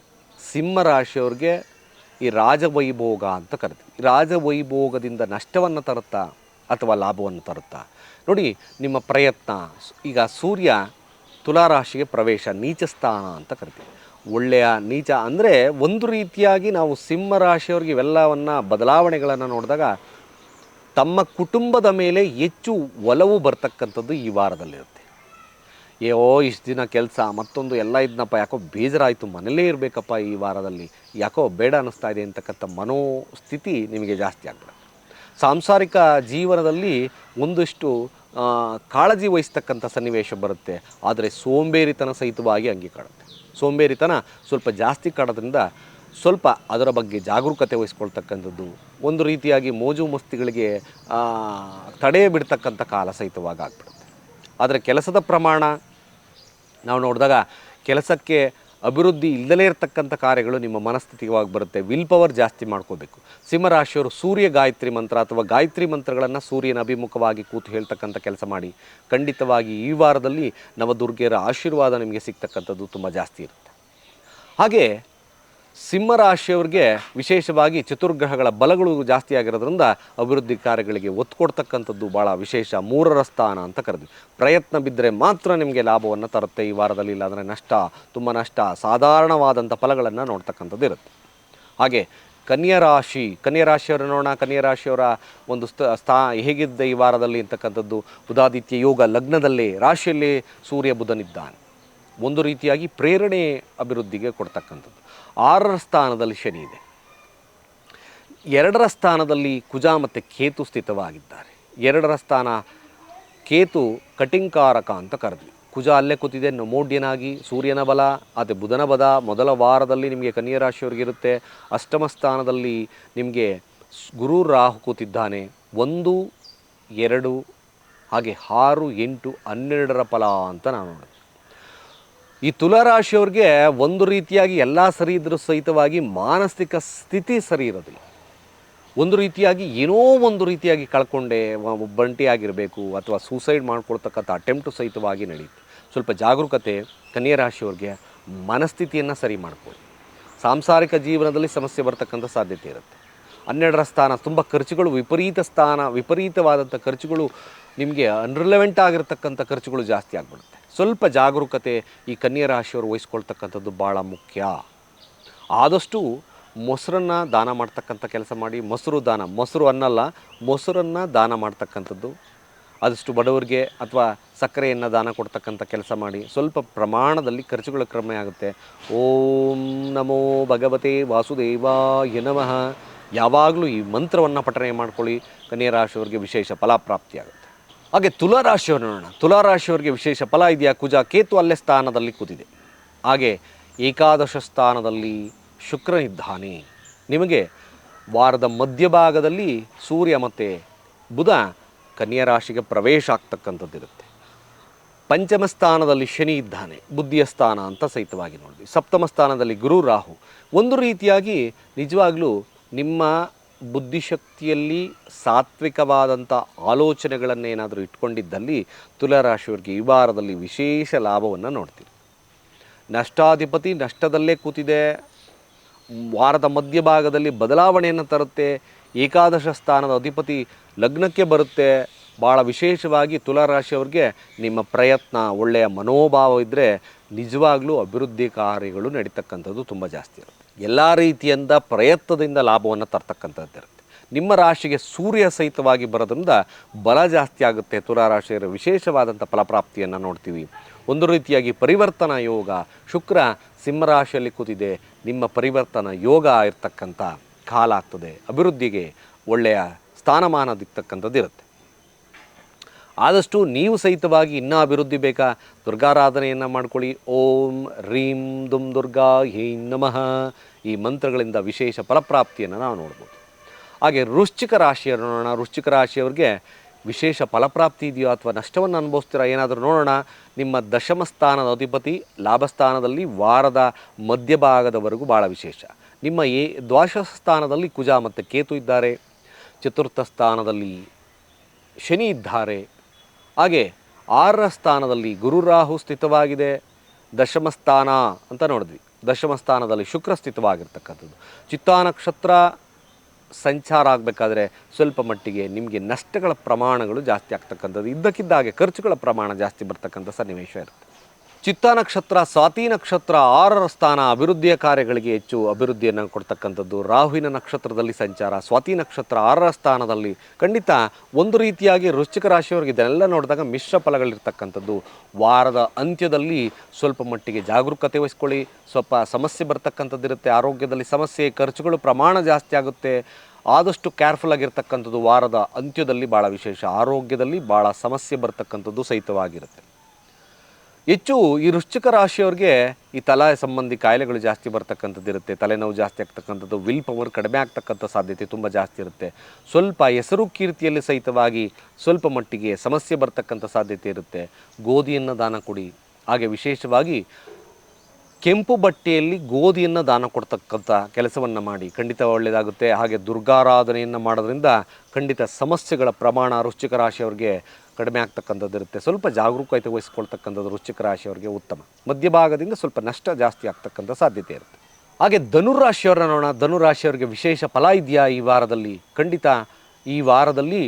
ಸಿಂಹರಾಶಿಯವ್ರಿಗೆ ಈ ರಾಜವೈಭೋಗ ಅಂತ ಕರಿತೀವಿ. ರಾಜವೈಭೋಗದಿಂದ ನಷ್ಟವನ್ನು ತರುತ್ತಾ ಅಥವಾ ಲಾಭವನ್ನು ತರುತ್ತಾ? ನೋಡಿ, ನಿಮ್ಮ ಪ್ರಯತ್ನ. ಈಗ ಸೂರ್ಯ ತುಲಾರಾಶಿಗೆ ಪ್ರವೇಶ ನೀಚ ಸ್ಥಾನ ಅಂತ ಕರಿತೀವಿ. ಒಳ್ಳೆಯ ನೀಚ ಅಂದರೆ ಒಂದು ರೀತಿಯಾಗಿ ನಾವು ಸಿಂಹ ರಾಶಿಯವ್ರಿಗೆ ಇವೆಲ್ಲವನ್ನು ಬದಲಾವಣೆಗಳನ್ನು ನೋಡಿದಾಗ ತಮ್ಮ ಕುಟುಂಬದ ಮೇಲೆ ಹೆಚ್ಚು ಒಲವು ಬರ್ತಕ್ಕಂಥದ್ದು ಈ ವಾರದಲ್ಲಿರುತ್ತೆ. ಏಯೋ, ಇಷ್ಟು ದಿನ ಕೆಲಸ, ಮತ್ತೊಂದು ಎಲ್ಲ ಇದ್ನಪ್ಪ, ಯಾಕೋ ಬೇಜಾರಾಯಿತು, ಮನೇಲೇ ಇರಬೇಕಪ್ಪ ಈ ವಾರದಲ್ಲಿ. ಯಾಕೋ ಬೇಡ ಅನ್ನಿಸ್ತಾ ಇದೆ ಅಂತಕ್ಕಂಥ ಮನೋಸ್ಥಿತಿ ನಿಮಗೆ ಜಾಸ್ತಿ ಆಗ್ಬಿಡುತ್ತೆ. ಸಾಂಸಾರಿಕ ಜೀವನದಲ್ಲಿ ಒಂದಷ್ಟು ಕಾಳಜಿ ವಹಿಸ್ತಕ್ಕಂಥ ಸನ್ನಿವೇಶ ಬರುತ್ತೆ. ಆದರೆ ಸೋಂಬೇರಿತನ ಸಹಿತವಾಗಿ ಹಂಗೆ ಕಾಡುತ್ತೆ ಸೋಂಬೇರಿತನ ಸ್ವಲ್ಪ ಜಾಸ್ತಿ ಕಾಡೋದ್ರಿಂದ ಸ್ವಲ್ಪ ಅದರ ಬಗ್ಗೆ ಜಾಗರೂಕತೆ ವಹಿಸ್ಕೊಳ್ತಕ್ಕಂಥದ್ದು, ಒಂದು ರೀತಿಯಾಗಿ ಮೋಜು ಮಸ್ತಿಗಳಿಗೆ ತಡೆ ಬಿಡ್ತಕ್ಕಂಥ ಕಾಲ ಸಹಿತವಾಗಿ ಆಗ್ಬಿಡುತ್ತೆ. ಆದರೆ ಕೆಲಸದ ಪ್ರಮಾಣ, ನಾವು ನೋಡಿದಾಗ ಕೆಲಸಕ್ಕೆ ಅಭಿವೃದ್ಧಿ ಇಲ್ಲದಲೇ ಇರತಕ್ಕಂಥ ಕಾರ್ಯಗಳು ನಿಮ್ಮ ಮನಸ್ಥಿತಿವಾಗಿ ಬರುತ್ತೆ. ವಿಲ್ ಪವರ್ ಜಾಸ್ತಿ ಮಾಡ್ಕೋಬೇಕು. ಸಿಂಹರಾಶಿಯವರು ಸೂರ್ಯ ಗಾಯತ್ರಿ ಮಂತ್ರ ಅಥವಾ ಗಾಯತ್ರಿ ಮಂತ್ರಗಳನ್ನು ಸೂರ್ಯನ ಅಭಿಮುಖವಾಗಿ ಕೂತು ಹೇಳ್ತಕ್ಕಂಥ ಕೆಲಸ ಮಾಡಿ. ಖಂಡಿತವಾಗಿ ಈ ವಾರದಲ್ಲಿ ನವದುರ್ಗೆಯರ ಆಶೀರ್ವಾದ ನಿಮಗೆ ಸಿಗ್ತಕ್ಕಂಥದ್ದು ತುಂಬ ಜಾಸ್ತಿ ಇರುತ್ತೆ. ಹಾಗೆ ಸಿಂಹರಾಶಿಯವರಿಗೆ ವಿಶೇಷವಾಗಿ ಚತುರ್ಗ್ರಹಗಳ ಬಲಗಳು ಜಾಸ್ತಿ ಆಗಿರೋದ್ರಿಂದ ಅಭಿವೃದ್ಧಿ ಕಾರ್ಯಗಳಿಗೆ ಒತ್ತು ಕೊಡ್ತಕ್ಕಂಥದ್ದು ಭಾಳ ವಿಶೇಷ. ಮೂರರ ಸ್ಥಾನ ಅಂತ ಕರೆದ್ವಿ. ಪ್ರಯತ್ನ ಬಿದ್ದರೆ ಮಾತ್ರ ನಿಮಗೆ ಲಾಭವನ್ನು ತರುತ್ತೆ ಈ ವಾರದಲ್ಲಿ ಇಲ್ಲ ಅಂದರೆ ನಷ್ಟ, ತುಂಬ ನಷ್ಟ, ಸಾಧಾರಣವಾದಂಥ ಫಲಗಳನ್ನು ನೋಡ್ತಕ್ಕಂಥದ್ದು ಇರುತ್ತೆ. ಹಾಗೆ ಕನ್ಯಾ ರಾಶಿ, ಕನ್ಯಾ ರಾಶಿಯವರ ನೋಡೋಣ. ಕನ್ಯಾ ರಾಶಿಯವರ ಒಂದು ಸ್ಥ, ಸ್ಥಾ, ಹೇಗಿದ್ದ ಈ ವಾರದಲ್ಲಿ ಅಂತಕ್ಕಂಥದ್ದು? ಉದಾದಿತ್ಯ ಯೋಗ ಲಗ್ನದಲ್ಲಿ ರಾಶಿಯಲ್ಲಿ ಸೂರ್ಯ ಬುಧನಿದ್ದಾನೆ ಒಂದು ರೀತಿಯಾಗಿ ಪ್ರೇರಣೆ ಅಭಿವೃದ್ಧಿಗೆ ಕೊಡ್ತಕ್ಕಂಥದ್ದು. ಆರರ ಸ್ಥಾನದಲ್ಲಿ ಶನಿ ಇದೆ. ಎರಡರ ಸ್ಥಾನದಲ್ಲಿ ಕುಜ ಮತ್ತು ಕೇತು ಸ್ಥಿತವಾಗಿದ್ದಾರೆ. ಎರಡರ ಸ್ಥಾನ ಕೇತು ಕಟಿಂಕಾರಕ ಅಂತ ಕರೆದ್ವಿ. ಕುಜ ಅಲ್ಲೇ ಕೂತಿದೆ, ನಮೋಡ್ಯನಾಗಿ, ಸೂರ್ಯನ ಬಲ ಅದೇ ಬುಧನ ಬದ ಮೊದಲ ವಾರದಲ್ಲಿ ನಿಮಗೆ ಕನ್ಯಾ ರಾಶಿಯವರಿಗಿರುತ್ತೆ ಅಷ್ಟಮ ಸ್ಥಾನದಲ್ಲಿ ನಿಮಗೆ ಗುರು ರಾಹು ಕೂತಿದ್ದಾನೆ. ಒಂದು, ಎರಡು, ಹಾಗೆ ಆರು, ಎಂಟು, ಹನ್ನೆರಡರ ಫಲ ಅಂತ ನಾನು ನೋಡೋದು ಈ ತುಲಾರಾಶಿಯವ್ರಿಗೆ ಒಂದು ರೀತಿಯಾಗಿ ಎಲ್ಲ ಸರಿ ಇದ್ರೂ ಸಹಿತವಾಗಿ ಮಾನಸಿಕ ಸ್ಥಿತಿ ಸರಿ ಇರೋದಿಲ್ಲ. ಒಂದು ರೀತಿಯಾಗಿ ಏನೋ ಒಂದು ರೀತಿಯಾಗಿ ಕಳ್ಕೊಂಡೆ ಬಂಟಿ ಆಗಿರಬೇಕು ಅಥವಾ ಸೂಸೈಡ್ ಮಾಡ್ಕೊಳ್ತಕ್ಕಂಥ ಅಟೆಂಪ್ಟು ಸಹಿತವಾಗಿ ನಡೆಯುತ್ತೆ ಸ್ವಲ್ಪ ಜಾಗರೂಕತೆ ಕನ್ಯಾ ರಾಶಿಯವ್ರಿಗೆ ಮನಸ್ಥಿತಿಯನ್ನು ಸರಿ ಮಾಡ್ಕೊಳ್ಳಿ. ಸಾಂಸಾರಿಕ ಜೀವನದಲ್ಲಿ ಸಮಸ್ಯೆ ಬರ್ತಕ್ಕಂಥ ಸಾಧ್ಯತೆ ಇರುತ್ತೆ. ಹನ್ನೆರಡರ ಸ್ಥಾನ ತುಂಬ ಖರ್ಚುಗಳು, ವಿಪರೀತ ಸ್ಥಾನ, ವಿಪರೀತವಾದಂಥ ಖರ್ಚುಗಳು ನಿಮಗೆ ಅನ್ರಿಲೆವೆಂಟ್ ಆಗಿರತಕ್ಕಂಥ ಖರ್ಚುಗಳು ಜಾಸ್ತಿ ಆಗಿಬಿಡುತ್ತೆ. ಸ್ವಲ್ಪ ಜಾಗರೂಕತೆ ಈ ಕನ್ಯಾ ರಾಶಿಯವರು ವಹಿಸ್ಕೊಳ್ತಕ್ಕಂಥದ್ದು ಭಾಳ ಮುಖ್ಯ. ಆದಷ್ಟು ಮೊಸರನ್ನು ದಾನ ಮಾಡ್ತಕ್ಕಂಥ ಕೆಲಸ ಮಾಡಿ, ಮೊಸರು ದಾನ, ಮೊಸರು ಅನ್ನಲ್ಲ, ಮೊಸರನ್ನು ದಾನ ಮಾಡ್ತಕ್ಕಂಥದ್ದು. ಆದಷ್ಟು ಬಡವರಿಗೆ ಅಥವಾ ಸಕ್ಕರೆಯನ್ನು ದಾನ ಕೊಡ್ತಕ್ಕಂಥ ಕೆಲಸ ಮಾಡಿ, ಸ್ವಲ್ಪ ಪ್ರಮಾಣದಲ್ಲಿ ಖರ್ಚುಗಳ ಕ್ರಮ ಆಗುತ್ತೆ. ಓಂ ನಮೋ ಭಗವತೆ ವಾಸುದೇವಾಯ ನಮಃ. ಯಾವಾಗಲೂ ಈ ಮಂತ್ರವನ್ನು ಪಠನೆ ಮಾಡ್ಕೊಳ್ಳಿ. ಕನ್ಯಾ ರಾಶಿಯವರಿಗೆ ವಿಶೇಷ ಫಲಪ್ರಾಪ್ತಿಯಾಗುತ್ತೆ ಹಾಗೆ ತುಲಾರಾಶಿಯವರು ನೋಡೋಣ. ತುಲಾರಾಶಿಯವರಿಗೆ ವಿಶೇಷ ಫಲ ಇದೆಯಾ? ಕುಜ ಕೇತು ಅಲ್ಲೇ ಸ್ಥಾನದಲ್ಲಿ ಕೂತಿದೆ ಹಾಗೆ ಏಕಾದಶ ಸ್ಥಾನದಲ್ಲಿ ಶುಕ್ರನಿದ್ದಾನೆ ನಿಮಗೆ ವಾರದ ಮಧ್ಯಭಾಗದಲ್ಲಿ ಸೂರ್ಯ ಮತ್ತು ಬುಧ ಕನ್ಯಾ ರಾಶಿಗೆ ಪ್ರವೇಶ ಆಗ್ತಕ್ಕಂಥದ್ದಿರುತ್ತೆ. ಪಂಚಮ ಸ್ಥಾನದಲ್ಲಿ ಶನಿ ಇದ್ದಾನೆ. ಬುದ್ಧಿಯ ಸ್ಥಾನ ಅಂತ ಸಹಿತವಾಗಿ ನೋಡಿದ್ವಿ. ಸಪ್ತಮ ಸ್ಥಾನದಲ್ಲಿ ಗುರು ರಾಹು. ಒಂದು ರೀತಿಯಾಗಿ ನಿಜವಾಗ್ಲೂ ನಿಮ್ಮ ಬುದ್ಧಿಶಕ್ತಿಯಲ್ಲಿ ಸಾತ್ವಿಕವಾದಂಥ ಆಲೋಚನೆಗಳನ್ನೇನಾದರೂ ಇಟ್ಕೊಂಡಿದ್ದಲ್ಲಿ ತುಲಾರಾಶಿಯವರಿಗೆ ಈ ವಾರದಲ್ಲಿ ವಿಶೇಷ ಲಾಭವನ್ನು ನೋಡ್ತೀರಿ. ನಷ್ಟಾಧಿಪತಿ ನಷ್ಟದಲ್ಲೇ ಕೂತಿದೆ, ವಾರದ ಮಧ್ಯಭಾಗದಲ್ಲಿ ಬದಲಾವಣೆಯನ್ನು ತರುತ್ತೆ, ಏಕಾದಶ ಸ್ಥಾನದ ಅಧಿಪತಿ ಲಗ್ನಕ್ಕೆ ಬರುತ್ತೆ. ಭಾಳ ವಿಶೇಷವಾಗಿ ತುಲಾರಾಶಿಯವ್ರಿಗೆ ನಿಮ್ಮ ಪ್ರಯತ್ನ, ಒಳ್ಳೆಯ ಮನೋಭಾವ ಇದ್ದರೆ ನಿಜವಾಗ್ಲೂ ಅಭಿವೃದ್ಧಿ ಕಾರ್ಯಗಳು ನಡೀತಕ್ಕಂಥದ್ದು ತುಂಬ ಜಾಸ್ತಿ ಇರುತ್ತೆ ಎಲ್ಲ ರೀತಿಯಿಂದ ಪ್ರಯತ್ನದಿಂದ ಲಾಭವನ್ನು ತರ್ತಕ್ಕಂಥದ್ದಿರುತ್ತೆ. ನಿಮ್ಮ ರಾಶಿಗೆ ಸೂರ್ಯ ಸಹಿತವಾಗಿ ಬರೋದ್ರಿಂದ ಬಲ ಜಾಸ್ತಿ ಆಗುತ್ತೆ. ತುಲಾರಾಶಿಯರ ವಿಶೇಷವಾದಂಥ ಫಲಪ್ರಾಪ್ತಿಯನ್ನು ನೋಡ್ತೀವಿ. ಒಂದು ರೀತಿಯಾಗಿ ಪರಿವರ್ತನಾ ಯೋಗ. ಶುಕ್ರ ಸಿಂಹರಾಶಿಯಲ್ಲಿ ಕೂತಿದೆ. ನಿಮ್ಮ ಪರಿವರ್ತನಾ ಯೋಗ ಇರ್ತಕ್ಕಂಥ ಕಾಲ ಆಗ್ತದೆ. ಅಭಿವೃದ್ಧಿಗೆ ಒಳ್ಳೆಯ ಸ್ಥಾನಮಾನದಿರ್ತಕ್ಕಂಥದ್ದು ಇರುತ್ತೆ ಆದಷ್ಟು ನೀವು ಸಹಿತವಾಗಿ ಇನ್ನೂ ಅಭಿವೃದ್ಧಿ ಬೇಕಾ? ದುರ್ಗಾರಾಧನೆಯನ್ನು ಮಾಡ್ಕೊಳ್ಳಿ. ಓಂ ರೀಂ ದುಂ ದುರ್ಗಾ ಹೀಂ ನಮಃ. ಈ ಮಂತ್ರಗಳಿಂದ ವಿಶೇಷ ಫಲಪ್ರಾಪ್ತಿಯನ್ನು ನಾವು ನೋಡ್ಬೋದು. ಹಾಗೆ ವೃಶ್ಚಿಕ ರಾಶಿಯರು ನೋಡೋಣ. ವೃಶ್ಚಿಕ ರಾಶಿಯವರಿಗೆ ವಿಶೇಷ ಫಲಪ್ರಾಪ್ತಿ ಇದೆಯೋ ಅಥವಾ ನಷ್ಟವನ್ನು ಅನುಭವಿಸ್ತೀರಾ ಏನಾದರೂ ನೋಡೋಣ. ನಿಮ್ಮ ದಶಮ ಸ್ಥಾನದ ಅಧಿಪತಿ ಲಾಭಸ್ಥಾನದಲ್ಲಿ ವಾರದ ಮಧ್ಯಭಾಗದವರೆಗೂ ಭಾಳ ವಿಶೇಷ. ನಿಮ್ಮ ಏ ದ್ವಾಶ ಸ್ಥಾನದಲ್ಲಿ ಕುಜ ಮತ್ತು ಕೇತು ಇದ್ದಾರೆ. ಚತುರ್ಥ ಸ್ಥಾನದಲ್ಲಿ ಶನಿ ಇದ್ದಾರೆ. ಹಾಗೆ ಆರರ ಸ್ಥಾನದಲ್ಲಿ ಗುರುರಾಹು ಸ್ಥಿತವಾಗಿದೆ. ದಶಮ ಸ್ಥಾನ ಅಂತ ನೋಡಿದ್ವಿ. ದಶಮ ಸ್ಥಾನದಲ್ಲಿ ಶುಕ್ರ ಸ್ಥಿತವಾಗಿರ್ತಕ್ಕಂಥದ್ದು. ಚಿತ್ತಾ ನಕ್ಷತ್ರ ಸಂಚಾರ ಆಗಬೇಕಾದ್ರೆ ಸ್ವಲ್ಪ ಮಟ್ಟಿಗೆ ನಿಮಗೆ ನಷ್ಟಗಳ ಪ್ರಮಾಣಗಳು ಜಾಸ್ತಿ ಆಗ್ತಕ್ಕಂಥದ್ದು. ಇದ್ದಕ್ಕಿದ್ದಾಗೆ ಖರ್ಚುಗಳ ಪ್ರಮಾಣ ಜಾಸ್ತಿ ಬರ್ತಕ್ಕಂಥ ಸನ್ನಿವೇಶ ಇರುತ್ತೆ. ಚಿತ್ತಾ ನಕ್ಷತ್ರ, ಸ್ವಾತಿ ನಕ್ಷತ್ರ ಆರರ ಸ್ಥಾನ ಅಭಿವೃದ್ಧಿಯ ಕಾರ್ಯಗಳಿಗೆ ಹೆಚ್ಚು ಅಭಿವೃದ್ಧಿಯನ್ನು ಕೊಡ್ತಕ್ಕಂಥದ್ದು. ರಾಹುವಿನ ನಕ್ಷತ್ರದಲ್ಲಿ ಸಂಚಾರ, ಸ್ವಾತಿ ನಕ್ಷತ್ರ ಆರರ ಸ್ಥಾನದಲ್ಲಿ ಖಂಡಿತ ಒಂದು ರೀತಿಯಾಗಿ ವೃಶ್ಚಿಕ ರಾಶಿಯವರಿಗೆ ಇದನ್ನೆಲ್ಲ ನೋಡಿದಾಗ ಮಿಶ್ರ ಫಲಗಳಿರ್ತಕ್ಕಂಥದ್ದು. ವಾರದ ಅಂತ್ಯದಲ್ಲಿ ಸ್ವಲ್ಪ ಮಟ್ಟಿಗೆ ಜಾಗರೂಕತೆ ವಹಿಸ್ಕೊಳ್ಳಿ. ಸ್ವಲ್ಪ ಸಮಸ್ಯೆ ಬರ್ತಕ್ಕಂಥದ್ದಿರುತ್ತೆ. ಆರೋಗ್ಯದಲ್ಲಿ ಸಮಸ್ಯೆ, ಖರ್ಚುಗಳು ಪ್ರಮಾಣ ಜಾಸ್ತಿ ಆಗುತ್ತೆ. ಆದಷ್ಟು ಕೇರ್ಫುಲ್ ಆಗಿರ್ತಕ್ಕಂಥದ್ದು ವಾರದ ಅಂತ್ಯದಲ್ಲಿ ಭಾಳ ವಿಶೇಷ. ಆರೋಗ್ಯದಲ್ಲಿ ಭಾಳ ಸಮಸ್ಯೆ ಬರ್ತಕ್ಕಂಥದ್ದು ಸಹಿತವಾಗಿರುತ್ತೆ. ಹೆಚ್ಚು ಈ ವೃಶ್ಚಿಕ ರಾಶಿಯವ್ರಿಗೆ ಈ ತಲಾ ಸಂಬಂಧಿ ಕಾಯಿಲೆಗಳು ಜಾಸ್ತಿ ಬರ್ತಕ್ಕಂಥದ್ದು ಇರುತ್ತೆ. ತಲೆನೋವು ಜಾಸ್ತಿ ಆಗ್ತಕ್ಕಂಥದ್ದು ವಿಲ್ ಪವರ್ ಕಡಿಮೆ ಆಗ್ತಕ್ಕಂಥ ಸಾಧ್ಯತೆ ತುಂಬ ಜಾಸ್ತಿ ಇರುತ್ತೆ. ಸ್ವಲ್ಪ ಹೆಸರು ಕೀರ್ತಿಯಲ್ಲಿ ಸಹಿತವಾಗಿ ಸ್ವಲ್ಪ ಮಟ್ಟಿಗೆ ಸಮಸ್ಯೆ ಬರ್ತಕ್ಕಂಥ ಸಾಧ್ಯತೆ ಇರುತ್ತೆ. ಗೋಧಿಯನ್ನು ದಾನ ಕೊಡಿ. ಹಾಗೆ ವಿಶೇಷವಾಗಿ ಕೆಂಪು ಬಟ್ಟೆಯಲ್ಲಿ ಗೋಧಿಯನ್ನು ದಾನ ಕೊಡ್ತಕ್ಕಂಥ ಕೆಲಸವನ್ನು ಮಾಡಿ. ಖಂಡಿತ ಒಳ್ಳೆಯದಾಗುತ್ತೆ. ಹಾಗೆ ದುರ್ಗಾರಾಧನೆಯನ್ನು ಮಾಡೋದ್ರಿಂದ ಖಂಡಿತ ಸಮಸ್ಯೆಗಳ ಪ್ರಮಾಣ ವೃಶ್ಚಿಕ ರಾಶಿಯವರಿಗೆ ಕಡಿಮೆ ಆಗ್ತಕ್ಕಂಥದ್ದು ಇರುತ್ತೆ. ಸ್ವಲ್ಪ ಜಾಗರೂಕತೆ ವಹಿಸ್ಕೊಳ್ತಕ್ಕಂಥದ್ದು ವೃಶ್ಚಿಕ ರಾಶಿಯವರಿಗೆ ಉತ್ತಮ. ಮಧ್ಯಭಾಗದಿಂದ ಸ್ವಲ್ಪ ನಷ್ಟ ಜಾಸ್ತಿ ಆಗ್ತಕ್ಕಂಥ ಸಾಧ್ಯತೆ ಇರುತ್ತೆ. ಹಾಗೆ ಧನುರಾಶಿಯವರನ್ನ ನೋಡೋಣ. ಧನುರಾಶಿಯವರಿಗೆ ವಿಶೇಷ ಫಲ ಇದೆಯಾ ಈ ವಾರದಲ್ಲಿ? ಖಂಡಿತ ಈ ವಾರದಲ್ಲಿ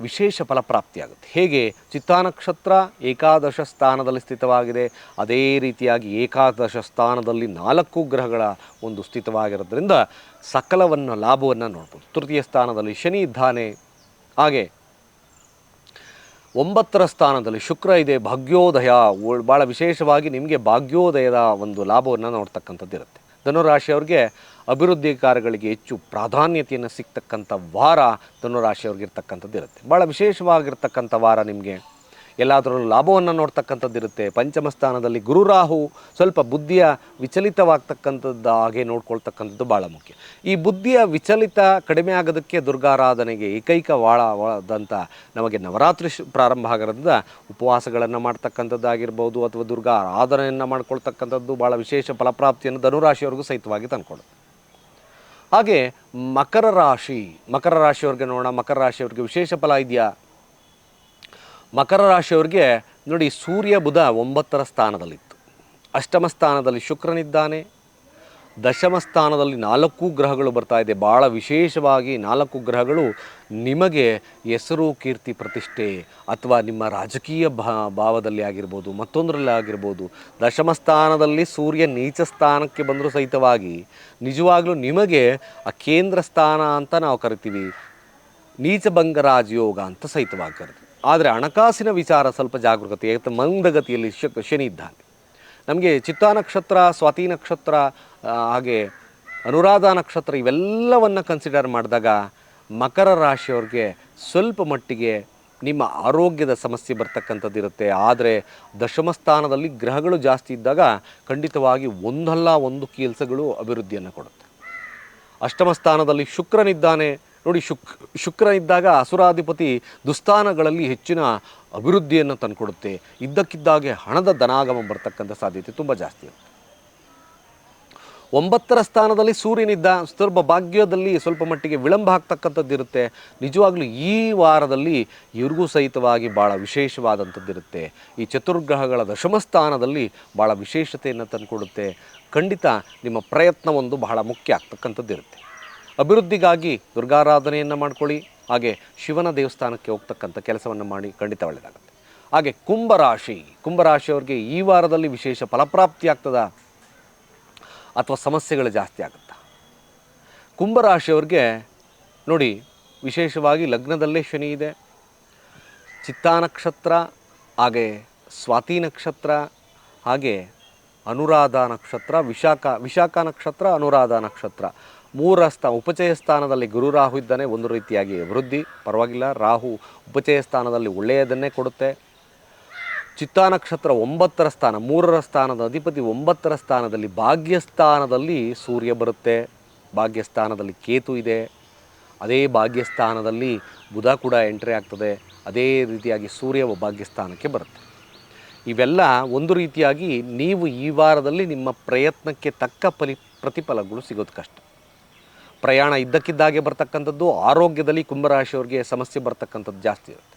ವಿಶೇಷ ಫಲ ಪ್ರಾಪ್ತಿಯಾಗುತ್ತೆ. ಹೇಗೆ? ಚಿತ್ತಾನಕ್ಷತ್ರ ಏಕಾದಶ ಸ್ಥಾನದಲ್ಲಿ ಸ್ಥಿತವಾಗಿದೆ. ಅದೇ ರೀತಿಯಾಗಿ ಏಕಾದಶ ಸ್ಥಾನದಲ್ಲಿ ನಾಲ್ಕು ಗ್ರಹಗಳ ಒಂದು ಸ್ಥಿತವಾಗಿರೋದ್ರಿಂದ ಸಕಲವನ್ನು ಲಾಭವನ್ನು ನೋಡ್ಬೋದು. ತೃತೀಯ ಸ್ಥಾನದಲ್ಲಿ ಶನಿ ಇದ್ದಾನೆ ಹಾಗೆ ಒಂಬತ್ತರ ಸ್ಥಾನದಲ್ಲಿ ಶುಕ್ರ ಇದೆ, ಭಾಗ್ಯೋದಯ. ಭಾಳ ವಿಶೇಷವಾಗಿ ನಿಮಗೆ ಭಾಗ್ಯೋದಯದ ಒಂದು ಲಾಭವನ್ನು ನೋಡ್ತಕ್ಕಂಥದ್ದು ಇರುತ್ತೆ. ಧನುರಾಶಿಯವ್ರಿಗೆ ಅಭಿವೃದ್ಧಿ ಕಾರ್ಯಗಳಿಗೆ ಹೆಚ್ಚು ಪ್ರಾಧಾನ್ಯತೆಯನ್ನು ಸಿಗ್ತಕ್ಕಂಥ ವಾರ ಧನುರಾಶಿಯವ್ರಿಗೆ ಇರ್ತಕ್ಕಂಥದ್ದು ಇರುತ್ತೆ. ಭಾಳ ವಿಶೇಷವಾಗಿರ್ತಕ್ಕಂಥ ವಾರ ನಿಮಗೆ. ಎಲ್ಲಾದರೂ ಲಾಭವನ್ನು ನೋಡ್ತಕ್ಕಂಥದ್ದು ಇರುತ್ತೆ. ಪಂಚಮ ಸ್ಥಾನದಲ್ಲಿ ಗುರುರಾಹು ಸ್ವಲ್ಪ ಬುದ್ಧಿಯ ವಿಚಲಿತವಾಗ್ತಕ್ಕಂಥದ್ದು ಹಾಗೆ ನೋಡ್ಕೊಳ್ತಕ್ಕಂಥದ್ದು ಭಾಳ ಮುಖ್ಯ. ಈ ಬುದ್ಧಿಯ ವಿಚಲಿತ ಕಡಿಮೆ ಆಗೋದಕ್ಕೆ ದುರ್ಗಾರಾಧನೆಗೆ ಏಕೈಕ ವಾಳವಾದಂಥ ನಮಗೆ ನವರಾತ್ರಿ ಪ್ರಾರಂಭ ಆಗೋದ್ರಿಂದ ಉಪವಾಸಗಳನ್ನು ಮಾಡ್ತಕ್ಕಂಥದ್ದಾಗಿರ್ಬೋದು ಅಥವಾ ದುರ್ಗಾ ಆರಾಧನೆಯನ್ನು ಮಾಡ್ಕೊಳ್ತಕ್ಕಂಥದ್ದು ಭಾಳ ವಿಶೇಷ ಫಲಪ್ರಾಪ್ತಿಯನ್ನು ಧನುರಾಶಿಯವರೆಗೂ ಸಹಿತವಾಗಿ ತಂದ್ಕೊಡುತ್ತೆ ಹಾಗೆ ಮಕರ ರಾಶಿ, ಮಕರ ರಾಶಿಯವ್ರಿಗೆ ನೋಡೋಣ. ಮಕರ ರಾಶಿಯವ್ರಿಗೆ ವಿಶೇಷ ಫಲ ಇದೆಯಾ? ಮಕರ ರಾಶಿಯವ್ರಿಗೆ ನೋಡಿ, ಸೂರ್ಯ ಬುಧ ಒಂಬತ್ತರ ಸ್ಥಾನದಲ್ಲಿತ್ತು. ಅಷ್ಟಮ ಸ್ಥಾನದಲ್ಲಿ ಶುಕ್ರನಿದ್ದಾನೆ. ದಶಮ ಸ್ಥಾನದಲ್ಲಿ ನಾಲ್ಕು ಗ್ರಹಗಳು ಬರ್ತಾ ಇದೆ. ಭಾಳ ವಿಶೇಷವಾಗಿ ನಾಲ್ಕು ಗ್ರಹಗಳು ನಿಮಗೆ ಹೆಸರು, ಕೀರ್ತಿ, ಪ್ರತಿಷ್ಠೆ ಅಥವಾ ನಿಮ್ಮ ರಾಜಕೀಯ ಭಾವದಲ್ಲಿ ಆಗಿರ್ಬೋದು, ಮತ್ತೊಂದರಲ್ಲಿ ಆಗಿರ್ಬೋದು, ದಶಮ ಸ್ಥಾನದಲ್ಲಿ ಸೂರ್ಯ ನೀಚ ಸ್ಥಾನಕ್ಕೆ ಬಂದರೂ ಸಹಿತವಾಗಿ ನಿಜವಾಗಲೂ ನಿಮಗೆ ಆ ಕೇಂದ್ರ ಸ್ಥಾನ ಅಂತ ನಾವು ಕರಿತೀವಿ. ನೀಚಭಂಗ ರಾಜಯೋಗ ಅಂತ ಸಹಿತವಾಗಿ ಕರಿತೀವಿ. ಆದರೆ ಹಣಕಾಸಿನ ವಿಚಾರ ಸ್ವಲ್ಪ ಜಾಗೃತಿ ಮಂದಗತಿಯಲ್ಲಿ ಶಕ್, ಶನಿ ಇದ್ದಾನೆ. ನಮಗೆ ಚಿತ್ತಾ ನಕ್ಷತ್ರ, ಸ್ವಾತಿ ನಕ್ಷತ್ರ ಹಾಗೆ ಅನುರಾಧ ನಕ್ಷತ್ರ ಇವೆಲ್ಲವನ್ನು ಕನ್ಸಿಡರ್ ಮಾಡಿದಾಗ ಮಕರ ರಾಶಿಯವ್ರಿಗೆ ಸ್ವಲ್ಪ ಮಟ್ಟಿಗೆ ನಿಮ್ಮ ಆರೋಗ್ಯದ ಸಮಸ್ಯೆ ಬರ್ತಕ್ಕಂಥದ್ದು ಇರುತ್ತೆ. ಆದರೆ ದಶಮ ಸ್ಥಾನದಲ್ಲಿ ಗ್ರಹಗಳು ಜಾಸ್ತಿ ಇದ್ದಾಗ ಖಂಡಿತವಾಗಿ ಒಂದಲ್ಲ ಒಂದು ಕೆಲಸಗಳು ಅಭಿವೃದ್ಧಿಯನ್ನು ಕೊಡುತ್ತೆ. ಅಷ್ಟಮ ಸ್ಥಾನದಲ್ಲಿ ಶುಕ್ರನಿದ್ದಾನೆ. ನೋಡಿ, ಶುಕ್, ಶುಕ್ರ ಇದ್ದಾಗ ಅಸುರಾಧಿಪತಿ ದುಸ್ಥಾನಗಳಲ್ಲಿ ಹೆಚ್ಚಿನ ಅಭಿವೃದ್ಧಿಯನ್ನು ತಂದುಕೊಡುತ್ತೆ. ಇದ್ದಕ್ಕಿದ್ದಾಗೆ ಹಣದ ಧನಾಗಮ ಬರ್ತಕ್ಕಂಥ ಸಾಧ್ಯತೆ ತುಂಬ ಜಾಸ್ತಿ ಇರುತ್ತೆ. ಒಂಬತ್ತರ ಸ್ಥಾನದಲ್ಲಿ ಸೂರ್ಯನಿದ್ದ ಸ್ವಲ್ಪ ಭಾಗ್ಯದಲ್ಲಿ ಸ್ವಲ್ಪ ಮಟ್ಟಿಗೆ ವಿಳಂಬ ಆಗ್ತಕ್ಕಂಥದ್ದು ಇರುತ್ತೆ. ನಿಜವಾಗ್ಲೂ ಈ ವಾರದಲ್ಲಿ ಇವ್ರಿಗೂ ಸಹಿತವಾಗಿ ಭಾಳ ವಿಶೇಷವಾದಂಥದ್ದು ಇರುತ್ತೆ. ಈ ಚತುರ್ಗ್ರಹಗಳ ದಶಮ ಸ್ಥಾನದಲ್ಲಿ ಭಾಳ ವಿಶೇಷತೆಯನ್ನು ತಂದುಕೊಡುತ್ತೆ. ಖಂಡಿತ ನಿಮ್ಮ ಪ್ರಯತ್ನ ಒಂದು ಬಹಳ ಮುಖ್ಯ ಆಗ್ತಕ್ಕಂಥದ್ದು ಇರುತ್ತೆ. ಅಭಿವೃದ್ಧಿಗಾಗಿ ದುರ್ಗಾರಾಧನೆಯನ್ನು ಮಾಡ್ಕೊಳ್ಳಿ, ಹಾಗೆ ಶಿವನ ದೇವಸ್ಥಾನಕ್ಕೆ ಹೋಗ್ತಕ್ಕಂಥ ಕೆಲಸವನ್ನು ಮಾಡಿ ಖಂಡಿತ ಒಳ್ಳೆಯದಾಗುತ್ತೆ. ಹಾಗೆ ಕುಂಭರಾಶಿ, ಕುಂಭರಾಶಿಯವ್ರಿಗೆ ಈ ವಾರದಲ್ಲಿ ವಿಶೇಷ ಫಲಪ್ರಾಪ್ತಿ ಆಗ್ತದ ಅಥವಾ ಸಮಸ್ಯೆಗಳು ಜಾಸ್ತಿ ಆಗುತ್ತಾ? ಕುಂಭರಾಶಿಯವ್ರಿಗೆ ನೋಡಿ, ವಿಶೇಷವಾಗಿ ಲಗ್ನದಲ್ಲೇ ಶನಿ ಇದೆ, ಚಿತ್ತಾ ನಕ್ಷತ್ರ, ಹಾಗೆ ಸ್ವಾತಿ ನಕ್ಷತ್ರ, ಹಾಗೆ ಅನುರಾಧ ನಕ್ಷತ್ರ, ವಿಶಾಖ ವಿಶಾಖ ನಕ್ಷತ್ರ, ಅನುರಾಧ ನಕ್ಷತ್ರ. ಮೂರ ಸ್ಥಾನ ಉಪಚಯ ಸ್ಥಾನದಲ್ಲಿ ಗುರು ರಾಹು ಇದ್ದಾನೆ, ಒಂದು ರೀತಿಯಾಗಿ ವೃದ್ಧಿ. ಪರವಾಗಿಲ್ಲ, ರಾಹು ಉಪಚಯ ಸ್ಥಾನದಲ್ಲಿ ಒಳ್ಳೆಯದನ್ನೇ ಕೊಡುತ್ತೆ. ಚಿತ್ತಾ ನಕ್ಷತ್ರ ಒಂಬತ್ತರ ಸ್ಥಾನ, ಮೂರರ ಸ್ಥಾನದ ಅಧಿಪತಿ ಒಂಬತ್ತರ ಸ್ಥಾನದಲ್ಲಿ ಭಾಗ್ಯಸ್ಥಾನದಲ್ಲಿ ಸೂರ್ಯ ಬರುತ್ತೆ. ಭಾಗ್ಯಸ್ಥಾನದಲ್ಲಿ ಕೇತು ಇದೆ. ಅದೇ ಭಾಗ್ಯಸ್ಥಾನದಲ್ಲಿ ಬುಧ ಕೂಡ ಎಂಟ್ರಿ ಆಗ್ತದೆ. ಅದೇ ರೀತಿಯಾಗಿ ಸೂರ್ಯ ಭಾಗ್ಯಸ್ಥಾನಕ್ಕೆ ಬರುತ್ತೆ. ಇವೆಲ್ಲ ಒಂದು ರೀತಿಯಾಗಿ ನೀವು ಈ ವಾರದಲ್ಲಿ ನಿಮ್ಮ ಪ್ರಯತ್ನಕ್ಕೆ ತಕ್ಕ ಫಲಿ, ಪ್ರತಿಫಲಗಳು ಸಿಗೋದು ಕಷ್ಟ. ಪ್ರಯಾಣ ಇದ್ದಕ್ಕಿದ್ದಾಗೆ ಬರ್ತಕ್ಕಂಥದ್ದು ಆರೋಗ್ಯದಲ್ಲಿ ಕುಂಭರಾಶಿಯವ್ರಿಗೆ ಸಮಸ್ಯೆ ಬರ್ತಕ್ಕಂಥದ್ದು ಜಾಸ್ತಿ ಇರುತ್ತೆ.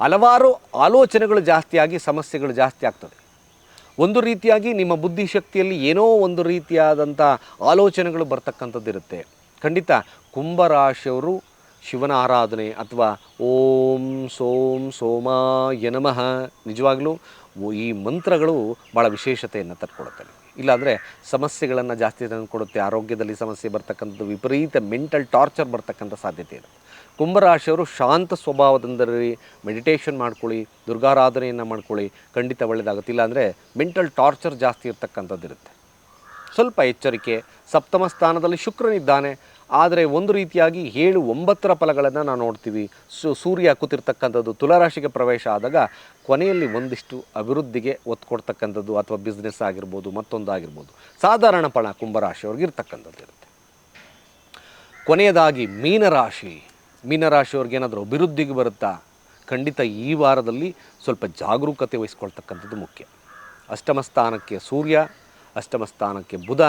ಹಲವಾರು ಆಲೋಚನೆಗಳು ಜಾಸ್ತಿಯಾಗಿ ಸಮಸ್ಯೆಗಳು ಜಾಸ್ತಿ ಆಗ್ತದೆ. ಒಂದು ರೀತಿಯಾಗಿ ನಿಮ್ಮ ಬುದ್ಧಿಶಕ್ತಿಯಲ್ಲಿ ಏನೋ ಒಂದು ರೀತಿಯಾದಂಥ ಆಲೋಚನೆಗಳು ಬರ್ತಕ್ಕಂಥದ್ದು ಇರುತ್ತೆ. ಖಂಡಿತ ಕುಂಭರಾಶಿಯವರು ಶಿವನ ಆರಾಧನೆ ಅಥವಾ ಓಂ ಸೋಂ ಸೋಮ ನಮಃ ನಿಜವಾಗಲೂ ಈ ಮಂತ್ರಗಳು ಭಾಳ ವಿಶೇಷತೆಯನ್ನು ತರ್ಕೊಡುತ್ತೆ ಇಲ್ಲಾಂದರೆ ಸಮಸ್ಯೆಗಳನ್ನು ಜಾಸ್ತಿ ತಂದುಕೊಡುತ್ತೆ ಆರೋಗ್ಯದಲ್ಲಿ ಸಮಸ್ಯೆ ಬರ್ತಕ್ಕಂಥದ್ದು ವಿಪರೀತ ಮೆಂಟಲ್ ಟಾರ್ಚರ್ ಬರ್ತಕ್ಕಂಥ ಸಾಧ್ಯತೆ ಇರುತ್ತೆ ಕುಂಭರಾಶಿಯವರು ಶಾಂತ ಸ್ವಭಾವದಿಂದರಿ ಮೆಡಿಟೇಷನ್ ಮಾಡ್ಕೊಳ್ಳಿ, ದುರ್ಗಾರಾಧನೆಯನ್ನು ಮಾಡ್ಕೊಳ್ಳಿ, ಖಂಡಿತ ಒಳ್ಳೆಯದಾಗುತ್ತೆ ಇಲ್ಲಾಂದರೆ ಮೆಂಟಲ್ ಟಾರ್ಚರ್ ಜಾಸ್ತಿ ಇರ್ತಕ್ಕಂಥದ್ದು ಇರುತ್ತೆ ಸ್ವಲ್ಪ ಎಚ್ಚರಿಕೆ, ಸಪ್ತಮ ಸ್ಥಾನದಲ್ಲಿ ಶುಕ್ರನಿದ್ದಾನೆ ಆದರೆ ಒಂದು ರೀತಿಯಾಗಿ ಏಳು ಒಂಬತ್ತರ ಫಲಗಳನ್ನು ನಾವು ನೋಡ್ತೀವಿ. ಸು, ಸೂರ್ಯ ಕೂತಿರ್ತಕ್ಕಂಥದ್ದು ತುಲಾರಾಶಿಗೆ ಪ್ರವೇಶ ಆದಾಗ ಕೊನೆಯಲ್ಲಿ ಒಂದಿಷ್ಟು ಅಭಿವೃದ್ಧಿಗೆ ಒತ್ತು ಕೊಡ್ತಕ್ಕಂಥದ್ದು ಅಥವಾ ಬಿಸ್ನೆಸ್ ಆಗಿರ್ಬೋದು, ಮತ್ತೊಂದು ಆಗಿರ್ಬೋದು. ಸಾಧಾರಣ ಫಲ ಕುಂಭರಾಶಿಯವ್ರಿಗೆ ಇರ್ತಕ್ಕಂಥದ್ದು ಇರುತ್ತೆ. ಕೊನೆಯದಾಗಿ ಮೀನರಾಶಿ. ಮೀನರಾಶಿಯವ್ರಿಗೆ ಏನಾದರೂ ಅಭಿವೃದ್ಧಿಗೆ ಬರುತ್ತಾ? ಖಂಡಿತ ಈ ವಾರದಲ್ಲಿ ಸ್ವಲ್ಪ ಜಾಗರೂಕತೆ ವಹಿಸ್ಕೊಳ್ತಕ್ಕಂಥದ್ದು ಮುಖ್ಯ. ಅಷ್ಟಮ ಸ್ಥಾನಕ್ಕೆ ಸೂರ್ಯ, ಅಷ್ಟಮ ಸ್ಥಾನಕ್ಕೆ ಬುಧ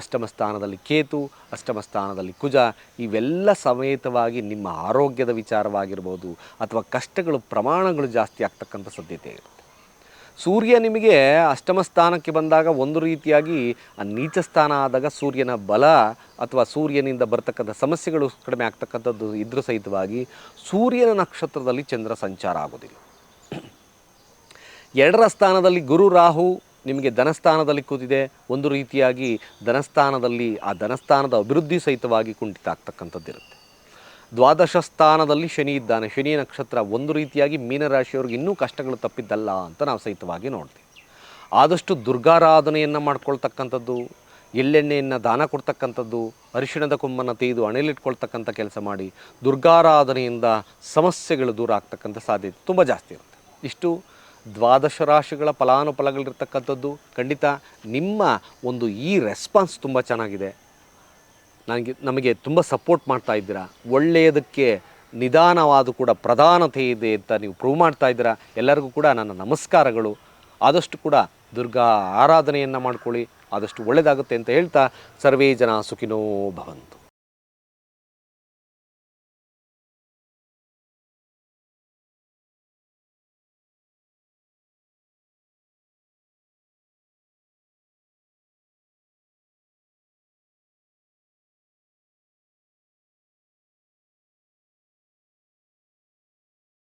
ಅಷ್ಟಮ ಸ್ಥಾನದಲ್ಲಿ ಕೇತು, ಅಷ್ಟಮ ಸ್ಥಾನದಲ್ಲಿ ಕುಜ, ಇವೆಲ್ಲ ಸಮೇತವಾಗಿ ನಿಮ್ಮ ಆರೋಗ್ಯದ ವಿಚಾರವಾಗಿರ್ಬೋದು ಅಥವಾ ಕಷ್ಟಗಳು, ಪ್ರಮಾಣಗಳು ಜಾಸ್ತಿ ಆಗ್ತಕ್ಕಂಥ ಸಾಧ್ಯತೆ ಇರುತ್ತೆ. ಸೂರ್ಯ ನಿಮಗೆ ಅಷ್ಟಮ ಸ್ಥಾನಕ್ಕೆ ಬಂದಾಗ ಒಂದು ರೀತಿಯಾಗಿ ಆ ನೀಚ ಸ್ಥಾನ ಆದಾಗ ಸೂರ್ಯನ ಬಲ ಅಥವಾ ಸೂರ್ಯನಿಂದ ಬರ್ತಕ್ಕಂಥ ಸಮಸ್ಯೆಗಳು ಕಡಿಮೆ ಆಗ್ತಕ್ಕಂಥದ್ದು ಇದ್ರ ಸಹಿತವಾಗಿ ಸೂರ್ಯನ ನಕ್ಷತ್ರದಲ್ಲಿ ಚಂದ್ರ ಸಂಚಾರ ಆಗೋದಿಲ್ಲ ಎರಡರ ಸ್ಥಾನದಲ್ಲಿ ಗುರು ರಾಹು ನಿಮಗೆ ಧನಸ್ಥಾನದಲ್ಲಿ ಕೂತಿದೆ, ಒಂದು ರೀತಿಯಾಗಿ ಧನಸ್ಥಾನದಲ್ಲಿ, ಆ ಧನಸ್ಥಾನದ ಅಭಿವೃದ್ಧಿ ಸಹಿತವಾಗಿ ಕುಂಠಿತ ಆಗ್ತಕ್ಕಂಥದ್ದಿರುತ್ತೆ ದ್ವಾದಶ ಸ್ಥಾನದಲ್ಲಿ ಶನಿ ಇದ್ದಾನೆ. ಶನಿ ನಕ್ಷತ್ರ ಒಂದು ರೀತಿಯಾಗಿ ಮೀನರಾಶಿಯವ್ರಿಗೆ ಇನ್ನೂ ಕಷ್ಟಗಳು ತಪ್ಪಿದ್ದಲ್ಲ ಅಂತ ನಾವು ಸಹಿತವಾಗಿ ನೋಡ್ತೀವಿ. ಆದಷ್ಟು ದುರ್ಗಾರಾಧನೆಯನ್ನು ಮಾಡ್ಕೊಳ್ತಕ್ಕಂಥದ್ದು, ಎಳ್ಳೆಣ್ಣೆಯನ್ನು ದಾನ ಕೊಡ್ತಕ್ಕಂಥದ್ದು, ಅರಿಶಿಣದ ಕೊಂಬನ್ನು ತೆಗೆದು ಅಣೆಲಿಟ್ಕೊಳ್ತಕ್ಕಂಥ ಕೆಲಸ ಮಾಡಿ ದುರ್ಗಾರಾಧನೆಯಿಂದ ಸಮಸ್ಯೆಗಳು ದೂರ ಆಗ್ತಕ್ಕಂಥ ಸಾಧ್ಯತೆ ತುಂಬ ಜಾಸ್ತಿ ಇರುತ್ತೆ. ಇಷ್ಟು ದ್ವಾದಶ ರಾಶಿಗಳ ಫಲಾನುಫಲಗಳಿರ್ತಕ್ಕಂಥದ್ದು, ಖಂಡಿತ ನಿಮ್ಮ ಒಂದು ಈ ರೆಸ್ಪಾನ್ಸ್ ತುಂಬ ಚೆನ್ನಾಗಿದೆ. ನನಗೆ, ನಮಗೆ ತುಂಬ ಸಪೋರ್ಟ್ ಮಾಡ್ತಾ ಇದ್ದೀರಾ. ಒಳ್ಳೆಯದಕ್ಕೆ ನಿಧಾನವಾದ ಕೂಡ ಪ್ರಧಾನತೆ ಇದೆ ಅಂತ ನೀವು ಪ್ರೂವ್ ಮಾಡ್ತಾ ಇದ್ದೀರಾ. ಎಲ್ಲರಿಗೂ ಕೂಡ ನನ್ನ ನಮಸ್ಕಾರಗಳು. ಆದಷ್ಟು ಕೂಡ ದುರ್ಗಾ ಆರಾಧನೆಯನ್ನು ಮಾಡ್ಕೊಳ್ಳಿ. ಆದಷ್ಟು ಒಳ್ಳೆಯದಾಗುತ್ತೆ ಅಂತ ಹೇಳ್ತಾ ಸರ್ವೇ ಜನ ಸುಖಿನೋ ಭವಂತು.